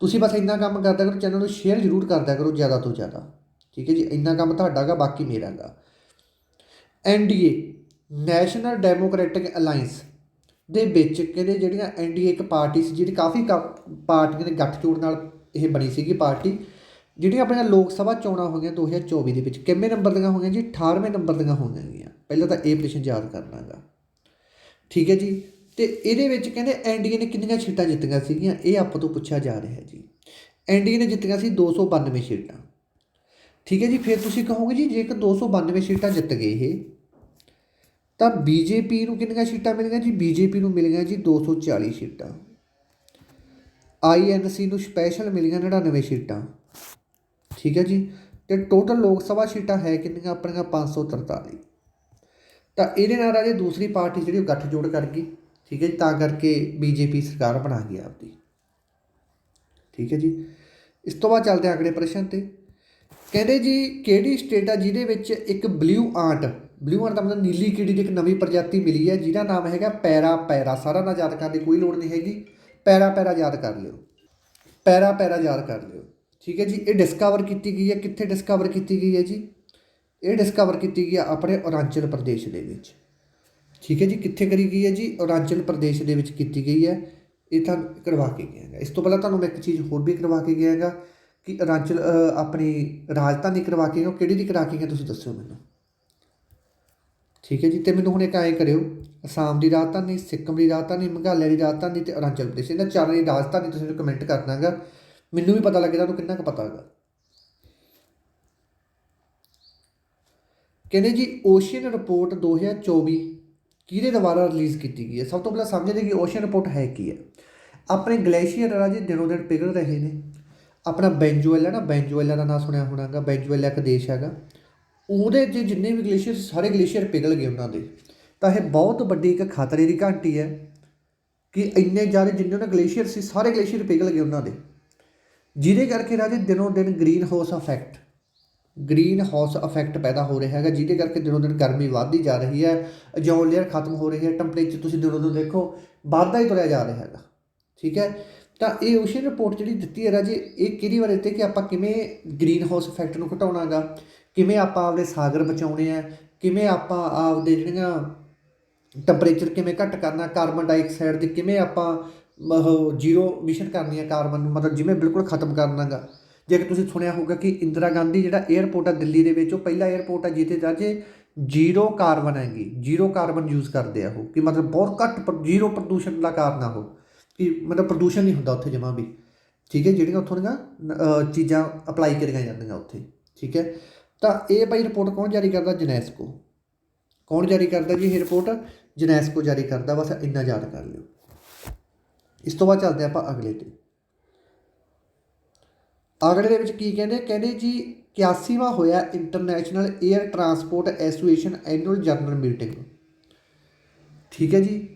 Speaker 1: ਤੁਸੀਂ ਬਸ ਇੰਨਾ ਕੰਮ ਕਰਦਾ ਕਰੋ, ਚੈਨਲ ਨੂੰ ਸ਼ੇਅਰ ਜ਼ਰੂਰ ਕਰਦਾ ਕਰੋ ਜ਼ਿਆਦਾ ਤੋਂ ਜ਼ਿਆਦਾ। ਠੀਕ ਹੈ ਜੀ? ਇੰਨਾ ਕੰਮ ਤੁਹਾਡਾ ਗਾ, ਬਾਕੀ ਮੇਰਾ ਗਾ। ਐਨਡੀਏ ਨੈਸ਼ਨਲ ਡੈਮੋਕ੍ਰੈਟਿਕ ਅਲਾਈਅੰਸ ਦੇ ਵਿੱਚ ਕਹਿੰਦੇ ਜਿਹੜੀਆਂ ਐਨਡੀਏ ਇੱਕ ਪਾਰਟੀ ਸੀ ਜਿਹੜੀ ਕਾਫੀ ਕਾ- ਪਾਰਟੀਆਂ ਦੇ ਗੱਠਜੋੜ ਨਾਲ ਇਹ ਬਣੀ ਸੀਗੀ ਪਾਰਟੀ, ਜਿਹੜੀਆਂ ਆਪਣੀਆਂ ਲੋਕ ਸਭਾ ਚੋਣਾਂ ਹੋਈਆਂ 2024 ਦੇ ਵਿੱਚ, ਕਿੰਨੇ ਨੰਬਰ ਦੀਆਂ ਹੋਈਆਂ ਜੀ? 18ਵੇਂ ਨੰਬਰ ਦੀਆਂ ਹੋਈਆਂ ਗਈਆਂ। ਪਹਿਲਾਂ ਤਾਂ ਇਹ ਪ੍ਰਸ਼ਨ ਯਾਦ ਕਰਨਾ ਗਾ। ਠੀਕ ਹੈ ਜੀ? ਤੇ ਇਹਦੇ ਵਿੱਚ ਕਹਿੰਦੇ ਐਨਡੀਏ ਨੇ ਕਿੰਨੀਆਂ ਸੀਟਾਂ ਜਿੱਤੀਆਂ ਸੀਗੀਆਂ? ਇਹ ਆਪਾਂ ਤੋਂ ਪੁੱਛਿਆ ਜਾ ਰਿਹਾ ਹੈ ਜੀ। ਐਨਡੀਏ ਨੇ ਜਿੱਤੀਆਂ ਸੀ 292 ਸੀਟਾਂ। ਠੀਕ ਹੈ ਜੀ, ਫਿਰ ਤੁਸੀਂ ਕਹੋਗੇ ਜੀ, ਜੇਕਰ 292 ਸੀਟਾਂ ਜਿੱਤ ਗਏ ਇਹ, ਤਾਂ ਬੀਜੇਪੀ ਨੂੰ ਕਿੰਨੀਆਂ ਸੀਟਾਂ ਮਿਲੀਆਂ ਜੀ? ਬੀਜੇਪੀ ਨੂੰ ਮਿਲੀਆਂ ਜੀ 240 ਸੀਟਾਂ। ਆਈਐਨਸੀ ਨੂੰ ਸਪੈਸ਼ਲ ਮਿਲੀਆਂ 99 ਸੀਟਾਂ। ਠੀਕ ਹੈ ਜੀ, ਤੇ ਟੋਟਲ ਲੋਕ ਸਭਾ ਸੀਟਾਂ ਹੈ ਕਿੰਨੀਆਂ? ਆਪਣੀਆਂ 543 ਤਾਂ ਇਹਦੇ ਨਾਲ ਰਾਜੇ ਦੂਸਰੀ ਪਾਰਟੀ ਜਿਹੜੀ ਉਹ ਗੱਠਜੋੜ ਕਰ ਗਈ। ਠੀਕ ਹੈ ਜੀ? ਤਾਂ ਕਰਕੇ ਬੀਜੇਪੀ ਸਰਕਾਰ ਬਣਾ ਗਈ ਆਪਦੀ। ਠੀਕ ਹੈ ਜੀ? ਇਸ ਤੋਂ ਬਾਅਦ ਚੱਲਦੇ ਹਾਂ ਅਗਲੇ ਪ੍ਰਸ਼ਨ ਤੇ। ਕਹਿੰਦੇ ਜੀ, ਕਿਹੜੀ ਸਟੇਟ ਆ ਜਿਹਦੇ ਵਿੱਚ ਇੱਕ ਬਲੂ ਆਂਟ ਬਲੂ ਆਂਟ ਦਾ ਮਤਲਬ ਨੀਲੀ ਕੀੜੀ ਦੀ ਇੱਕ ਨਵੀਂ ਪ੍ਰਜਾਤੀ ਮਿਲੀ ਹੈ, ਜਿਹਦਾ ਨਾਮ ਹੈਗਾ ਪੈਰਾ ਪੈਰਾ। ਸਾਰਾ ਨਾ ਯਾਦ ਕਰਨ ਦੀ ਕੋਈ ਲੋੜ ਨਹੀਂ ਹੈਗੀ। ਪੈਰਾ ਪੈਰਾ ਯਾਦ ਕਰ ਲਿਓ। ਪੈਰਾ ਪੈਰਾ ਯਾਦ ਕਰ ਲਿਓ। ਠੀਕ ਹੈ ਜੀ? ਇਹ ਡਿਸਕਵਰ ਕੀਤੀ ਗਈ ਹੈ। ਕਿੱਥੇ ਡਿਸਕਵਰ ਕੀਤੀ ਗਈ ਹੈ ਜੀ? ਇਹ ਡਿਸਕਵਰ ਕੀਤੀ ਗਈ ਹੈ ਆਪਣੇ ਅਰੁਣਾਚਲ ਪ੍ਰਦੇਸ਼ ਦੇ ਵਿੱਚ। ਠੀਕ ਹੈ ਜੀ, ਕਿੱਥੇ ਕਰੀ ਗਈ ਹੈ ਜੀ? ਅਰੁਣਾਚਲ ਪ੍ਰਦੇਸ਼ ਦੇ ਵਿੱਚ ਕੀਤੀ ਗਈ ਹੈ। ਇਹ ਤਾਂ ਕਰਵਾ ਕੇ ਗਿਆ ਹੈਗਾ। ਇਸ ਤੋਂ ਪਹਿਲਾਂ ਤੁਹਾਨੂੰ ਮੈਂ ਇੱਕ ਚੀਜ਼ ਹੋਰ ਵੀ ਕਰਵਾ ਕੇ ਗਿਆ ਹੈਗਾ ਕਿ ਅਰੁਣਾਚਲ ਆਪਣੀ ਰਾਜਧਾਨੀ ਕਰਵਾ ਕੇ ਗਿਆ। ਉਹ ਕਿਹੜੀ ਦੀ ਕਰਾ ਕੇ ਗਿਆ ਤੁਸੀਂ ਦੱਸਿਓ ਮੈਨੂੰ। ਠੀਕ ਹੈ ਜੀ, ਤੇ ਮੈਨੂੰ ਹੁਣ ਇੱਕ ਐਂ ਕਰਿਓ। ਅਸਾਮ ਦੀ ਰਾਜਧਾਨੀ, ਸਿੱਕਮ ਦੀ ਰਾਜਧਾਨੀ, ਮੇਘਾਲਿਆ ਦੀ ਰਾਜਧਾਨੀ ਤੇ ਅਰੁਣਾਚਲ ਪ੍ਰਦੇਸ਼। ਇਹਨਾਂ ਚਾਰਾਂ ਦੀ ਰਾਜਧਾਨੀ ਤੁਸੀਂ ਕਮੈਂਟ ਕਰਨਾਗਾ ਮੈਨੂੰ ਵੀ ਪਤਾ ਲੱਗੇਗਾ, ਤੁਹਾਨੂੰ ਕਿੰਨਾ ਕੁ ਪਤਾ ਹੈਗਾ। ਕਹਿੰਦੇ ਜੀ, ਓਸ਼ੀਅਨ ਰਿਪੋਰਟ 2024 ਕਿਹਦੇ ਦੁਆਰਾ ਰਿਲੀਜ਼ ਕੀਤੀ ਗਈ ਹੈ? ਸਭ ਤੋਂ ਪਹਿਲਾਂ ਸਮਝਦੇ ਕਿ ਓਸ਼ੀਅਨ ਰਿਪੋਰਟ ਹੈ ਕੀ ਹੈ? ਆਪਣੇ ਗਲੇਸ਼ੀਅਰ ਰਾਜੇ ਦਿਨੋ ਦਿਨ ਪਿਘਲ ਰਹੇ ਨੇ। ਆਪਣਾ ਬੈਂਜੂਏਲਾ ਨਾ, ਬੈਂਜੂਏਲਾ ਦਾ ਨਾਮ ਸੁਣਿਆ ਹੋਣਾਗਾ ਬੈਂਜੂਏਲਾ ਇੱਕ ਦੇਸ਼ ਹੈਗਾ। ਉਹਦੇ 'ਚ ਜਿੰਨੇ ਵੀ ਗਲੇਸ਼ੀਅਰ ਸਾਰੇ ਗਲੇਸ਼ੀਅਰ ਪਿਘਲ ਗਏ ਉਹਨਾਂ ਦੇ। ਤਾਂ ਇਹ ਬਹੁਤ ਵੱਡੀ ਇੱਕ ਖਤਰੇ ਦੀ ਘੰਟੀ ਹੈ ਕਿ ਇੰਨੇ ਜ਼ਿਆਦਾ ਜਿੰਨੇ ਉਹਨਾਂ ਗਲੇਸ਼ੀਅਰ ਸੀ, ਸਾਰੇ ਗਲੇਸ਼ੀਅਰ ਪਿਘਲ ਗਏ ਉਹਨਾਂ ਦੇ। ਜਿਹਦੇ ਕਰਕੇ ਰਾਜੇ ਦਿਨੋਂ ਦਿਨ greenhouse effect greenhouse effect ਪੈਦਾ ਹੋ ਰਿਹਾ ਹੈਗਾ, ਜਿਹਦੇ ਕਰਕੇ ਦਿਨੋਂ ਦਿਨ ਗਰਮੀ ਵੱਧਦੀ ਜਾ ਰਹੀ ਹੈ ਓਜ਼ੋਨ ਲੇਅਰ ਖਤਮ ਹੋ ਰਹੀ ਹੈ ਟੈਂਪਰੇਚਰ ਤੁਸੀਂ ਦਿਨੋਂ ਦਿਨ ਦੇਖੋ ਵੱਧਦਾ ਹੀ ਤੁਰਿਆ ਜਾ ਰਿਹਾ ਹੈਗਾ, ਠੀਕ ਹੈ? ਤਾਂ ਇਹ ਓਸ਼ਨ ਰਿਪੋਰਟ ਜਿਹੜੀ ਦਿੱਤੀ ਹੈ ਰਾਜੇ, ਇਹ ਕਿਹਦੀ ਬਾਰੇ ਦਿੱਤੀ ਕਿ ਆਪਾਂ ਕਿਵੇਂ ਗ੍ਰੀਨ ਹਾਊਸ ਇਫੈਕਟ ਨੂੰ ਘਟਾਉਣਾਗਾ? ਕਿਵੇਂ ਆਪਾਂ ਆਪਦੇ ਸਾਗਰ ਬਚਾਉਣੇ ਆ? ਕਿਵੇਂ ਆਪਾਂ ਆਪਦੇ ਜਿਹੜੀਆਂ ਟੈਂਪਰੇਚਰ ਕਿਵੇਂ ਘੱਟ ਕਰਨਾ? ਕਾਰਬਨ ਡਾਈਆਕਸਾਈਡ ਦੀ ਕਿਵੇਂ ਆਪਾਂ ਜ਼ੀਰੋ ਮਿਸ਼ਨ ਕਰਨੀ ਹੈ ਕਾਰਬਨ ਨੂੰ? ਮਤਲਬ ਜਿਵੇਂ ਬਿਲਕੁਲ ਖਤਮ ਕਰਨਾਗਾ। ਜੇ ਤੁਸੀਂ ਸੁਣਿਆ ਹੋਊਗਾ ਕਿ ਇੰਦਰਾ ਗਾਂਧੀ ਜਿਹੜਾ 에ਅਰਪੋਰਟ ਆ ਦਿੱਲੀ ਦੇ ਵਿੱਚ, ਉਹ ਪਹਿਲਾ 에ਅਰਪੋਰਟ ਆ ਜਿੱਥੇ ਜਾ ਜ਼ੀਰੋ ਕਾਰਬਨ ਹੈਗੀ ਜ਼ੀਰੋ ਕਾਰਬਨ ਯੂਜ਼ ਕਰਦੇ ਆ ਉਹ, ਕਿ ਮਤਲਬ ਬਹੁਤ ਘੱਟ ਪਰ ਜ਼ੀਰੋ ਪ੍ਰਦੂਸ਼ਣ ਦਾ ਕਾਰਨ ਆ ਉਹ, ਕਿ ਮਤਲਬ ਪ੍ਰਦੂਸ਼ਣ ਨਹੀਂ ਹੁੰਦਾ ਉੱਥੇ ਜਮਾ ਵੀ, ਠੀਕ ਹੈ, ਜਿਹੜੀਆਂ ਉੱਥੋਂ ਦੀਆਂ ਚੀਜ਼ਾਂ ਅਪਲਾਈ ਕਰੀਆਂ ਜਾਂਦੀਆਂ ਉੱਥੇ, ਠੀਕ ਹੈ। ਤਾਂ ਇਹ ਭਾਈ ਰਿਪੋਰਟ ਕੌਣ ਜਾਰੀ ਕਰਦਾ? ਜਨੈਸਕੋ ਕੌਣ ਜਾਰੀ ਕਰਦਾ ਜੀ ਇਹ ਰਿਪੋਰਟ ਜਨੈਸਕੋ ਜਾਰੀ ਕਰਦਾ, ਬਸ ਇੰਨਾ ਯਾਦ ਕਰ ਲਿਓ। ਇਸ ਤੋਂ ਬਾਅਦ ਚੱਲਦੇ ਆਪਾਂ ਅਗਲੇ ਤੇ। ਅਗਲੇ ਦੇ ਵਿੱਚ ਕੀ ਕਹਿੰਦੇ ਕਹਿੰਦੇ ਜੀ 81ਵਾਂ ਹੋਇਆ international air transport association annual general meeting ਠੀਕ ਹੈ ਜੀ?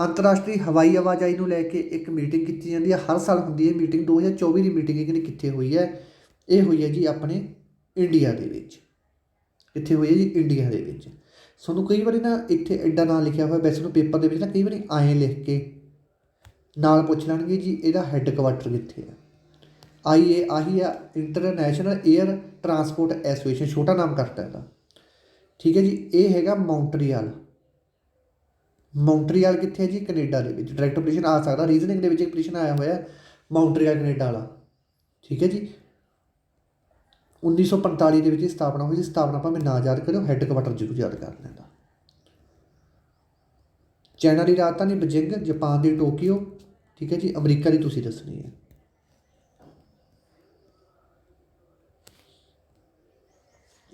Speaker 1: ਅੰਤਰਰਾਸ਼ਟਰੀ ਹਵਾਈ ਆਵਾਜਾਈ ਨੂੰ ਲੈ ਕੇ ਇੱਕ ਮੀਟਿੰਗ ਕੀਤੀ ਜਾਂਦੀ ਹੈ। ਹਰ ਸਾਲ ਹੁੰਦੀ ਹੈ ਮੀਟਿੰਗ 2024 ਦੀ ਮੀਟਿੰਗ ਇਹ ਕਿੱਥੇ ਹੋਈ ਹੈ? ਇਹ ਹੋਈ ਹੈ ਜੀ ਆਪਣੇ ਇੰਡੀਆ ਦੇ ਵਿੱਚ। ਕਿੱਥੇ ਹੋਈ ਹੈ ਜੀ ਇੰਡੀਆ ਦੇ ਵਿੱਚ। ਤੁਹਾਨੂੰ ਕਈ ਵਾਰੀ ਨਾ ਇੱਥੇ ਐਡਾ ਨਾਂ ਲਿਖਿਆ ਹੋਇਆ, ਵੈਸੇ ਨੂੰ ਪੇਪਰ ਦੇ ਵਿੱਚ ਨਾ ਕਈ ਵਾਰੀ ਆਏ ਲਿਖ ਕੇ ਨਾਲ ਪੁੱਛ ਲੈਣਗੇ ਜੀ, ਇਹਦਾ ਹੈੱਡਕੁਆਟਰ ਕਿੱਥੇ ਹੈ? ਆਈ ਏ ਆਹੀ ਆ ਇੰਟਰਨੈਸ਼ਨਲ 에ਅਰ ਟਰਾਂਸਪੋਰਟ ਐਸੋਸੀਏਸ਼ਨ ਛੋਟਾ ਨਾਮ ਕਰਤਾ ਇਹਦਾ। ਠੀਕ ਹੈ ਜੀ ਇਹ ਹੈਗਾ ਮੌਂਟਰੀਅਲ ਮੌਂਟਰੀਅਲ ਕਿੱਥੇ ਹੈ ਜੀ? ਕੈਨੇਡਾ ਦੇ ਵਿੱਚ। ਡਾਇਰੈਕਟ ਆਪਰੇਸ਼ਨ ਆ ਸਕਦਾ। ਰੀਜ਼ਨਿੰਗ ਦੇ ਵਿੱਚ ਇੱਕ ਆਪਰੇਸ਼ਨ ਆਇਆ ਹੋਇਆ ਹੈ, ਮੌਂਟਰੀਅਲ ਕੈਨੇਡਾ ਵਾਲਾ। ਠੀਕ ਹੈ ਜੀ। 1945 ਦੇ ਵਿੱਚ ਇਹ ਸਥਾਪਨਾ ਹੋਈ ਸੀ। ਸਥਾਪਨਾ ਭਾਵੇਂ ਨਾ ਯਾਦ ਕਰਿਓ ਹੈੱਡਕੁਆਟਰ ਜ਼ਰੂਰ ਯਾਦ ਕਰ ਲੈਂਦਾ ਚਾਈਨਾ ਦੀ ਰਾਜਧਾਨੀ ਬਜਿੰਗ ਜਾਪਾਨ ਦੀ ਟੋਕੀਓ ਠੀਕ ਹੈ ਜੀ ਅਮਰੀਕਾ ਦੀ ਤੁਸੀਂ ਦੱਸਣੀ ਹੈ।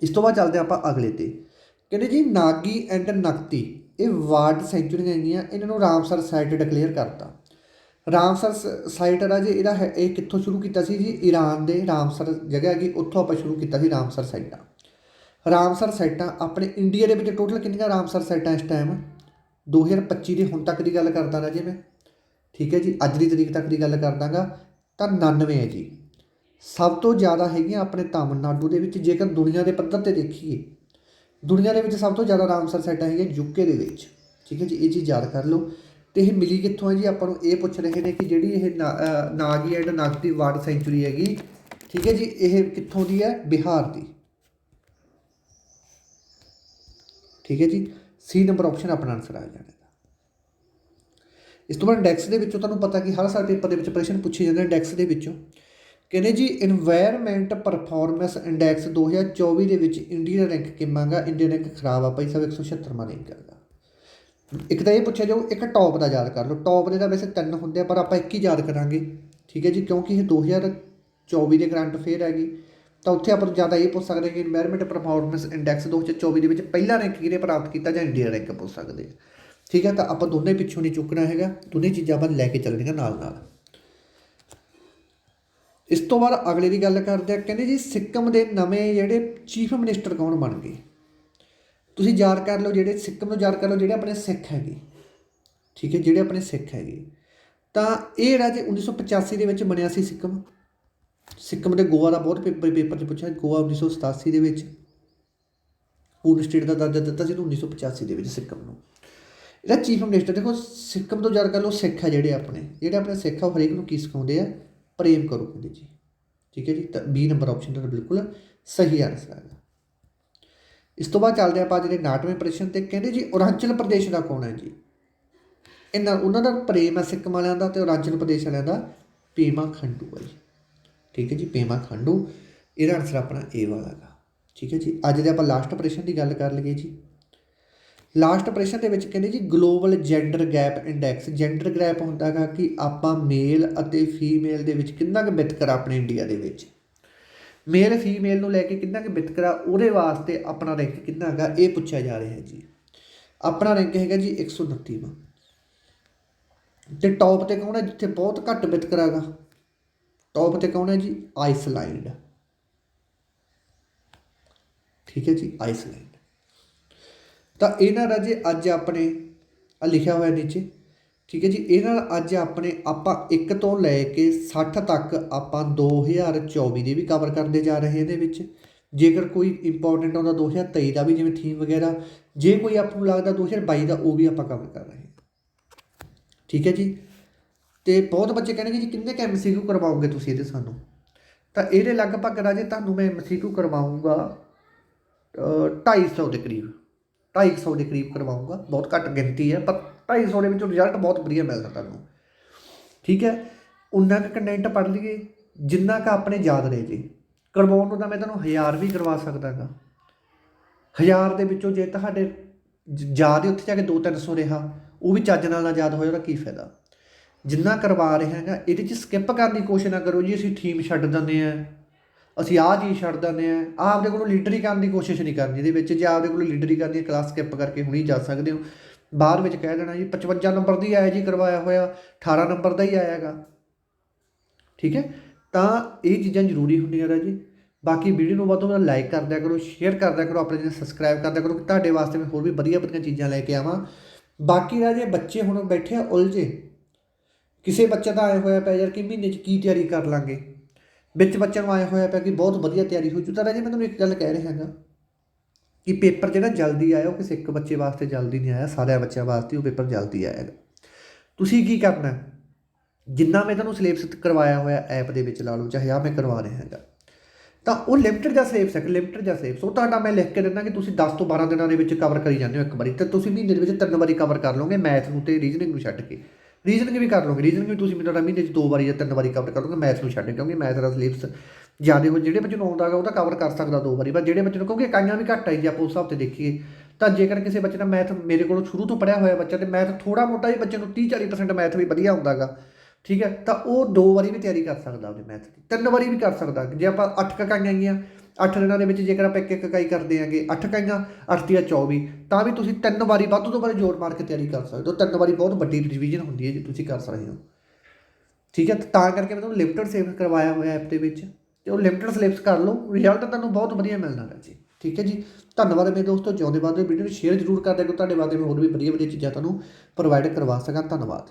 Speaker 1: ਇਸ ਤੋਂ ਬਾਅਦ ਚੱਲਦੇ ਆਪਾਂ ਅਗਲੇ ਤੇ। ਕਹਿੰਦੇ ਜੀ, ਨਾਗੀ ਐਂਡ ਨਕਤੀ, ਇਹ ਵਾਰਡ ਸੈਂਚੁਰੀਆਂ ਹੈਗੀਆਂ, ਇਹਨਾਂ ਨੂੰ ਰਾਮਸਰ ਸਾਈਟ ਡਿਕਲੇਅਰ ਕਰਤਾ। ਰਾਮਸਰ ਸਾਈਟ ਰਾਜੇ ਇਹਦਾ ਹੈ- ਇਹ ਕਿੱਥੋਂ ਸ਼ੁਰੂ ਕੀਤਾ ਸੀ ਜੀ? ਈਰਾਨ ਦੇ ਰਾਮਸਰ ਜਗ੍ਹਾ ਹੈਗੀ, ਉੱਥੋਂ ਆਪਾਂ ਸ਼ੁਰੂ ਕੀਤਾ ਸੀ ਰਾਮਸਰ ਸਾਈਟਾਂ ਰਾਮਸਰ ਸਾਈਟਾਂ ਆਪਣੇ ਇੰਡੀਆ ਦੇ ਵਿੱਚ ਟੋਟਲ ਕਿੰਨੀਆਂ ਰਾਮਸਰ ਸਾਈਟਾਂ ਇਸ ਟਾਈਮ 2025 ਦੇ ਹੁਣ ਤੱਕ ਦੀ ਗੱਲ ਕਰਦਾ ਰਾਜੇ ਮੈਂ। ਠੀਕ ਹੈ ਜੀ, ਅੱਜ ਦੀ ਤਰੀਕ ਤੱਕ ਦੀ ਗੱਲ ਕਰਦਾਗਾ, ਤਾਂ 99 ਹੈ ਜੀ। ਸਭ ਤੋਂ ਜ਼ਿਆਦਾ ਹੈਗੀਆਂ ਆਪਣੇ ਤਾਮਿਲਨਾਡੂ ਦੇ ਵਿੱਚ, ਜੇਕਰ ਦੁਨੀਆ ਦੇ ਪੱਧਰ ਤੇ ਦੇਖੀਏ, ਦੁਨੀਆ ਦੇ ਵਿੱਚ ਸਭ ਤੋਂ ਜ਼ਿਆਦਾ ਰਾਮਸਰ ਸਾਈਟਾਂ ਹੈਗੀਆਂ ਯੂਕੇ ਦੇ ਵਿੱਚ। ਠੀਕ ਹੈ ਜੀ, ਇਹ ਚੀਜ਼ ਯਾਦ ਕਰ ਲਓ। ਤੇ ਇਹ ਮਿਲੀ ਕਿੱਥੋਂ ਹੈ ਜੀ? ਆਪਾਂ ਨੂੰ ਇਹ ਪੁੱਛ ਰਹੇ ਨੇ ਕਿ ਜਿਹੜੀ ਇਹ Nagi and Nagdi bird sanctuary ਹੈਗੀ, ਠੀਕ ਹੈ ਜੀ, ਇਹ ਕਿੱਥੋਂ ਦੀ ਹੈ? ਬਿਹਾਰ ਦੀ। ਠੀਕ ਹੈ ਜੀ, ਸੀ ਨੰਬਰ ਆਪਸ਼ਨ ਆਪਣਾ ਆਨਸਰ ਆ ਜਾਣਾ। ਇਸ ਤੋਂ ਬਾਅਦ ਡੈਕਸ ਦੇ ਵਿੱਚੋਂ ਤੁਹਾਨੂੰ ਪਤਾ ਕਿ ਹਰ ਸਾਲ ਪੇਪਰ ਦੇ ਵਿੱਚ ਪ੍ਰਸ਼ਨ ਪੁੱਛੇ ਜਾਂਦੇ ਨੇ ਡੈਕਸ ਦੇ ਵਿੱਚੋਂ। ਕਹਿੰਦੇ ਜੀ এনवायरमेंट ਪਰਫਾਰਮੈਂਸ ਇੰਡੈਕਸ 2024 ਦੇ ਵਿੱਚ ਇੰਡੀਆ ਰੈਂਕ ਕਿੰਨਾਗਾ ਇੰਡੀਆ ਰੈਂਕ ਖਰਾਬ ਆ ਭਾਈ ਸਾਹਿਬ 176ਵਾਂ ਰੈਂਕ ਹੈਗਾ ਇੱਕ ਤਾਂ ਇਹ ਪੁੱਛਿਆ ਜਾਊ, ਇੱਕ ਟੌਪ ਦਾ ਯਾਦ ਕਰ ਲਓ। ਟੌਪ ਦੇ ਤਾਂ ਵੈਸੇ ਤਿੰਨ ਹੁੰਦੇ ਆ, ਪਰ ਆਪਾਂ ਇੱਕ ਹੀ ਯਾਦ ਕਰਾਂਗੇ। ਠੀਕ ਹੈ ਜੀ, ਕਿਉਂਕਿ ਇਹ 2024 ਦੇ ਕਰੰਟ ਫੇਅਰ ਹੈਗੀ ਤਾਂ ਉੱਥੇ ਆਪਾਂ ਜ਼ਿਆਦਾ ਇਹ ਪੁੱਛ ਸਕਦੇ ਕਿ এনवायरमेंट ਪਰਫਾਰਮੈਂਸ ਇੰਡੈਕਸ 2024 ਦੇ ਵਿੱਚ ਪਹਿਲਾ ਰੈਂਕ ਕਿਹਨੇ ਪ੍ਰਾਪਤ ਕੀਤਾ ਜਾਂ ਇੰਡੀਆ ਰੈਂਕ ਪੁੱਛ ਸਕਦੇ ਆ ਠੀਕ ਹੈ, ਤਾਂ ਆਪਾਂ ਦੋਨੇ ਪਿੱਛੋਂ ਨਹੀਂ ਚੁੱਕਣਾ ਹੈਗਾ। ਦੋਨੇ ਚੀਜ਼ਾਂ ਆਪਾਂ ਲੈ ਕੇ ਚੱਲਣੀਆਂ ਨਾਲ ਨਾਲ ਇਸ ਤੋਂ ਬਾਅਦ ਅਗਲੇ ਦੀ ਗੱਲ ਕਰਦੇ ਆ, ਕਹਿੰਦੇ ਜੀ ਸਿੱਕਮ ਦੇ ਨਵੇਂ ਜਿਹੜੇ ਚੀਫ ਮਿਨਿਸਟਰ ਕੌਣ ਬਣ ਗਏ? ਤੁਸੀਂ ਯਾਦ ਕਰ ਲਓ ਜਿਹੜੇ ਸਿੱਕਮ ਨੂੰ ਯਾਦ ਕਰ ਲਓ, ਜਿਹੜੇ ਆਪਣੇ ਸਿੱਖ ਹੈਗੇ। ਠੀਕ ਹੈ, ਜਿਹੜੇ ਆਪਣੇ ਸਿੱਖ ਹੈਗੇ। ਤਾਂ ਇਹ ਜਿਹੜਾ ਜੇ 1985 ਦੇ ਵਿੱਚ ਬਣਿਆ ਸੀ ਸਿੱਕਮ। ਸਿੱਕਮ ਦੇ ਗੋਆ ਦਾ ਬਹੁਤ ਪੇਪਰ ਪੇਪਰ 'ਚ ਪੁੱਛਿਆ, ਗੋਆ 1987 ਦੇ ਵਿੱਚ। ਪੂਰਨ ਸਟੇਟ ਦਾ ਦਰਜਾ ਦਿੱਤਾ ਸੀ 1985 ਦੇ ਵਿੱਚ ਸਿੱਕਮ ਨੂੰ। ਇਹਦਾ ਚੀਫ ਮਿਨਿਸਟਰ ਦੇਖੋ ਸਿੱਕਮ ਤੋਂ ਯਾਦ ਕਰ ਲਓ, ਸਿੱਖ ਆ ਜਿਹੜੇ ਆਪਣੇ। ਜਿਹੜੇ ਆਪਣੇ ਸਿੱਖ ਆ, ਉਹ ਹਰੇਕ ਨੂੰ ਕੀ ਸਿਖਾਉਂਦੇ ਆ? ਪ੍ਰੇਮ ਕਰੋ ਕਹਿੰਦੇ ਜੀ ਠੀਕ ਹੈ ਜੀ ਤਾਂ ਬੀ ਨੰਬਰ ਆਪਸ਼ਨ ਤੁਹਾਡਾ ਬਿਲਕੁਲ ਸਹੀ ਆਨਸਰ ਹੈਗਾ ਇਸ ਤੋਂ ਬਾਅਦ ਚੱਲਦੇ ਆਪਾਂ ਜਿਹੜੇ 69ਵੇਂ ਪ੍ਰਸ਼ਨ ਤੇ ਕਹਿੰਦੇ ਜੀ ਅਰੁਣਾਚਲ ਪ੍ਰਦੇਸ਼ ਦਾ ਕੌਣ ਹੈ ਜੀ ਇਹਨਾਂ ਉਹਨਾਂ ਦਾ ਪ੍ਰੇਮ ਹੈ ਸਿੱਕਮ ਵਾਲਿਆਂ ਦਾ ਤੇ ਅਰੁਣਾਚਲ ਪ੍ਰਦੇਸ਼ ਵਾਲਿਆਂ ਦਾ ਪੇਮਾ ਖੰਡੂ ਹੈ ਜੀ ਠੀਕ ਹੈ ਜੀ ਪੇਮਾ ਖੰਡੂ ਇਹਦਾ ਆਨਸਰ ਆਪਣਾ ਏ ਵਾਲਾ ਹੈਗਾ ਠੀਕ ਹੈ ਜੀ ਅੱਜ ਦੇ ਆਪਾਂ ਲਾਸਟ ਪ੍ਰਸ਼ਨ ਦੀ ਗੱਲ ਕਰ ਲਈਏ ਜੀ ਲਾਸਟ ਪ੍ਰਸ਼ਨ ਦੇ ਵਿੱਚ ਕਹਿੰਦੇ ਜੀ global gender gap index gender gap ਹੁੰਦਾ ਹੈਗਾ ਕਿ ਆਪਾਂ ਮੇਲ ਅਤੇ ਫੀਮੇਲ ਦੇ ਵਿੱਚ ਕਿੰਨਾ ਕੁ ਵਿਤਕਰਾ ਆਪਣੇ ਇੰਡੀਆ ਦੇ ਵਿੱਚ। ਮੇਲ ਫੀਮੇਲ ਨੂੰ ਲੈ ਕੇ ਕਿੰਨਾ ਕੁ ਵਿਤਕਰਾ ਉਹਦੇ ਵਾਸਤੇ ਆਪਣਾ ਰੈਂਕ ਕਿੰਨਾ ਹੈਗਾ, ਇਹ ਪੁੱਛਿਆ ਜਾ ਰਿਹਾ ਹੈ ਜੀ। ਆਪਣਾ ਰੈਂਕ ਹੈਗਾ ਜੀ 129ਵਾਂ ਤੇ ਟੌਪ ਤੇ ਕੌਣ ਹੈ ਜਿੱਥੇ ਬਹੁਤ ਘੱਟ ਵਿਤਕਰਾ ਹੈਗਾ ਟੌਪ ਤੇ ਕੌਣ ਹੈ ਜੀ? ਆਈਸਲੈਂਡ ਠੀਕ ਹੈ ਜੀ ਆਈਸਲੈਂਡ ਤਾਂ ਇਹਨਾਂ ਦਾ ਜੇ ਅੱਜ ਆਪਣੇ ਆ ਲਿਖਿਆ ਹੋਇਆ ਨੀਚੇ, ਠੀਕ ਹੈ ਜੀ ਇਹਨਾਂ ਨਾਲ ਅੱਜ ਆਪਣੇ ਆਪਾਂ 1 ਤੋਂ ਲੈ ਕੇ 60 ਤੱਕ ਆਪਾਂ 2024 ਦੇ ਵੀ ਕਵਰ ਕਰਦੇ ਜਾ ਰਹੇ ਇਹਦੇ ਵਿੱਚ। ਜੇਕਰ ਕੋਈ ਇੰਪੋਰਟੈਂਟ ਆਉਂਦਾ 2023 ਦਾ ਵੀ, ਜਿਵੇਂ ਥੀਮ ਵਗੈਰਾ, ਜੇ ਕੋਈ ਆਪ ਨੂੰ ਲੱਗਦਾ 2022 ਦਾ, ਉਹ ਵੀ ਆਪਾਂ ਕਵਰ ਕਰ ਰਹੇ ਹਾਂ। ਠੀਕ ਹੈ ਜੀ? ਤੇ ਬਹੁਤ ਬੱਚੇ ਕਹਿਣਗੇ ਜੀ, ਕਿੰਨੇ ਕੁ ਐਮਸੀਕਿਊ ਕਰਵਾਓਗੇ ਤੁਸੀਂ ਇਹਦੇ ਸਾਨੂੰ? ਤਾਂ ਇਹਦੇ ਲਗਭਗ ਰਾਜੇ ਤੁਹਾਨੂੰ ਮੈਂ ਐਮਸੀਕਿਊ ਕਰਵਾਉਂਗਾ 250 ਦੇ ਕਰੀਬ। 250 ਦੇ ਕਰੀਬ ਕਰਵਾਉਂਗਾ, ਬਹੁਤ ਘੱਟ ਗਿਣਤੀ ਹੈ, ਪਰ 250 ਦੇ ਵਿੱਚੋਂ ਰਿਜ਼ਲਟ ਬਹੁਤ ਵਧੀਆ ਮਿਲਦਾ ਤੁਹਾਨੂੰ। ਠੀਕ ਹੈ? ਉਨਾ ਕੁ ਕੰਟੈਂਟ ਪੜ੍ਹ ਲਈਏ, ਜਿੰਨਾ ਕੁ ਆਪਣੇ ਯਾਦ ਰਹੇ ਜੇ। ਕਰਵਾਉਣ ਤੋਂ ਤਾਂ ਮੈਂ ਤੁਹਾਨੂੰ ਹਜ਼ਾਰ ਵੀ ਕਰਵਾ ਸਕਦਾ ਗਾ ਹਜ਼ਾਰ ਦੇ ਵਿੱਚੋਂ ਜੇ ਤੁਹਾਡੇ ਯਾਦ ਉੱਥੇ ਜਾ ਕੇ 2-300 ਰਿਹਾ, ਉਹ ਵੀ ਚੱਜ ਨਾਲ ਨਾ ਯਾਦ ਹੋਇਆ ਉਹਦਾ ਕੀ ਫਾਇਦਾ? ਜਿੰਨਾ ਕਰਵਾ ਰਹੇ ਹੈਗਾ, ਇਹਦੇ 'ਚ ਸਕਿਪ ਕਰਨ ਦੀ ਕੋਸ਼ਿਸ਼ ਨਾ ਕਰੋ ਜੀ, ਅਸੀਂ ਥੀਮ ਛੱਡ ਦਿੰਦੇ ਆ ਅਸੀਂ ਆਹ ਚੀਜ਼ ਛੱਡ ਦਿੰਦੇ ਆ ਆਪਦੇ ਕੋਲੋਂ ਲੀਡਰੀ ਕਰਨ ਦੀ ਕੋਸ਼ਿਸ਼ ਨਹੀਂ ਕਰਨੀ, ਇਹਦੇ ਵਿੱਚ ਜੇ ਆਪਦੇ ਕੋਲੋਂ ਲੀਡਰੀ ਕਰਨੀ ਹੈ ਕਲਾਸ ਸਕਿਪ ਕਰਕੇ ਹੁਣੀ ਜਾ ਸਕਦੇ ਹੋ। ਬਾਅਦ ਵਿੱਚ ਕਹਿ ਦੇਣਾ ਜੀ 55 ਨੰਬਰ ਦੀ ਆਇਆ ਜੀ, ਕਰਵਾਇਆ ਹੋਇਆ 18 ਨੰਬਰ ਦਾ ਹੀ ਆਇਆਗਾ ਠੀਕ ਹੈ? ਤਾਂ ਇਹ ਚੀਜ਼ਾਂ ਜ਼ਰੂਰੀ ਹੁੰਦੀਆਂ ਰਾਜੀ ਬਾਕੀ ਵੀਡੀਓ ਨੂੰ ਵੱਧ ਤੋਂ ਵੱਧ ਲਾਈਕ ਕਰ ਦਿਆ ਕਰੋ ਸ਼ੇਅਰ ਕਰ ਦਿਆ ਕਰੋ, ਆਪਣੇ ਚੈਨਲ ਸਬਸਕ੍ਰਾਈਬ ਕਰ ਦਿਆ ਕਰੋ ਤੁਹਾਡੇ ਵਾਸਤੇ ਮੈਂ ਹੋਰ ਵੀ ਵਧੀਆ ਵਧੀਆ ਚੀਜ਼ਾਂ ਲੈ ਕੇ ਆਵਾਂ। ਬਾਕੀ ਰਾਜੇ ਬੱਚੇ ਹੁਣ ਬੈਠੇ ਆ ਉਲਝੇ, ਕਿਸੇ ਬੱਚੇ ਦਾ ਆਇਆ ਹੋਇਆ ਪੈ ਯਾਰ ਕਿ ਮਹੀਨੇ 'ਚ ਕੀ ਤਿਆਰੀ ਕਰ ਲਾਂਗੇ? ਵਿੱਚ ਬੱਚਿਆਂ ਨੂੰ ਆਇਆ ਹੋਇਆ ਪਿਆ ਕਿ ਬਹੁਤ ਵਧੀਆ ਤਿਆਰੀ ਹੋ ਜੂ ਤਾਂ ਰਾਜੇ, ਮੈਂ ਤੁਹਾਨੂੰ ਇੱਕ ਗੱਲ ਕਹਿ ਰਿਹਾ ਹੈਗਾ ਕਿ ਪੇਪਰ ਜਿਹੜਾ ਜਲਦੀ ਆਇਆ, ਉਹ ਕਿਸੇ ਇੱਕ ਬੱਚੇ ਵਾਸਤੇ ਜਲਦੀ ਨਹੀਂ ਆਇਆ, ਸਾਰਿਆਂ ਬੱਚਿਆਂ ਵਾਸਤੇ ਉਹ ਪੇਪਰ ਜਲਦੀ ਆਇਆ ਤੁਸੀਂ ਕੀ ਕਰਨਾ? ਜਿੰਨਾ ਮੈਂ ਤੁਹਾਨੂੰ ਸਿਲੇਬਸ ਕਰਵਾਇਆ ਹੋਇਆ ਐਪ ਦੇ ਵਿੱਚ ਲਾ ਲਓ, ਚਾਹੇ ਆ ਮੈਂ ਕਰਵਾ ਰਿਹਾ ਹੈਗਾ। ਤਾਂ ਉਹ ਲਿਮਟਡ ਦਾ ਸਿਲੇਬਸ ਹੈ ਲਿਮਟਡ ਦਾ ਸਿਲੇਬਸ ਉਹ ਤੁਹਾਡਾ ਮੈਂ ਲਿਖ ਕੇ ਦਿੰਦਾ ਕਿ ਤੁਸੀਂ 10 ਤੋਂ 12 ਦਿਨਾਂ ਦੇ ਵਿੱਚ ਕਵਰ ਕਰੀ ਜਾਂਦੇ ਹੋ ਇੱਕ ਵਾਰੀ। ਤਾਂ ਤੁਸੀਂ ਮਹੀਨੇ ਦੇ ਵਿੱਚ ਤਿੰਨ ਵਾਰੀ ਕਵਰ ਕਰ ਲਓਗੇ ਮੈਥ ਨੂੰ ਤੇ ਰੀਜ਼ਨਿੰਗ ਨੂੰ ਛੱਡ ਕੇ। ਰੀਜ਼ਨਿੰਗ ਵੀ ਕਰ ਲਓਗੇ। ਰੀਜ਼ਨਿੰਗ ਵੀ ਤੁਸੀਂ ਮੈਨੂੰ ਮੇਰਾ ਮਹੀਨੇ 'ਚ ਦੋ ਵਾਰੀ ਜਾਂ ਤਿੰਨ ਵਾਰੀ ਕਵਰ ਕਰ ਲਓਗੇ। ਮੈਥ ਨੂੰ ਛੱਡ ਕਿਉਂਕਿ ਮੈਥ ਦਾ ਸਿਲੇਬਸ ਜ਼ਿਆਦਾ ਹੋ ਜਿਹੜੇ ਬੱਚੇ ਨੂੰ ਆਉਂਦਾ ਹੈਗਾ ਉਹਦਾ ਕਵਰ ਕਰ ਸਕਦਾ ਦੋ ਵਾਰੀ। ਪਰ ਜਿਹੜੇ ਬੱਚੇ ਨੂੰ ਕਿਉਂਕਿ ਇਕਾਈਆਂ ਵੀ ਘੱਟ ਆਈ ਜੇ, ਆਪਾਂ ਉਸ ਹਿਸਾਬ ਤੇ ਦੇਖੀਏ, ਤਾਂ ਜੇਕਰ ਕਿਸੇ ਬੱਚੇ ਦਾ ਮੈਥ ਮੇਰੇ ਕੋਲੋਂ ਸ਼ੁਰੂ ਤੋਂ ਪੜਿਆ ਹੋਇਆ ਬੱਚਾ ਤੇ ਮੈਥ ਥੋੜਾ ਮੋਟਾ ਹੀ ਬੱਚੇ ਨੂੰ 30 40% ਮੈਥ ਵੀ ਵਧੀਆ ਹੁੰਦਾਗਾ ਠੀਕ ਹੈ, ਤਾਂ ਉਹ ਦੋ ਵਾਰੀ ਵੀ ਤਿਆਰੀ ਕਰ ਸਕਦਾ ਉਹਦੇ ਮੈਥ ਦੀ। ਤਿੰਨ ਵਾਰੀ ਵੀ ਕਰ ਸਕਦਾ। ਜੇ ਆਪਾਂ 8 ਇਕਾਈਆਂ ਹੈਗੀਆਂ 8 ਦਿਨਾਂ ਦੇ ਵਿੱਚ ਜੇਕਰ ਆਪਾਂ ਇੱਕ ਇੱਕ ਇਕਾਈ ਕਰਦੇ ਆਂਗੇ 8 ਇਕਾਈਆਂ 8 ਦੀਆਂ 24 ਤਾਂ ਵੀ ਤੁਸੀਂ ਤਿੰਨ ਵਾਰੀ ਵੱਧ ਤੋਂ ਵੱਧ ਜੋੜ ਮਾਰ ਕੇ ਤਿਆਰੀ ਕਰ ਸਕਦੇ ਹੋ। ਤਿੰਨ ਵਾਰੀ ਬਹੁਤ ਵੱਡੀ ਰਿਵੀਜ਼ਨ ਹੁੰਦੀ ਹੈ ਜੇ ਤੁਸੀਂ ਕਰ ਸਕਦੇ ਹੋ। ਠੀਕ ਹੈ, ਤਾਂ ਕਰਕੇ ਮੈਂ ਤੁਹਾਨੂੰ ਲਿਮਟਡ ਸਿਲੇਬਸ ਕਰਵਾਇਆ ਹੋਇਆ ਐਪ ਦੇ ਵਿੱਚ ਤੇ ਉਹ ਲਿਮਟਡ ਸਿਲੇਬਸ ਕਰ ਲਓ ਰਿਜ਼ਲਟ ਤੁਹਾਨੂੰ ਬਹੁਤ ਵਧੀਆ ਮਿਲਣਾ ਹੈ ਜੀ ਠੀਕ ਹੈ ਜੀ, ਧੰਨਵਾਦ ਮੇਰੇ ਦੋਸਤੋ, ਜਿਉਂਦੇ ਬਾਅਦ ਵੀਡੀਓ ਨੂੰ ਸ਼ੇਅਰ ਜ਼ਰੂਰ ਕਰ ਦਿਓ ਤੁਹਾਡੇ ਵਾਸਤੇ ਮੈਂ ਹੋਰ ਵੀ ਵਧੀਆ ਵਧੀਆ ਚੀਜ਼ਾਂ ਤੁਹਾਨੂੰ ਪ੍ਰੋਵਾਈਡ ਕਰਵਾ ਸਕਾਂ। ਧੰਨਵਾਦ।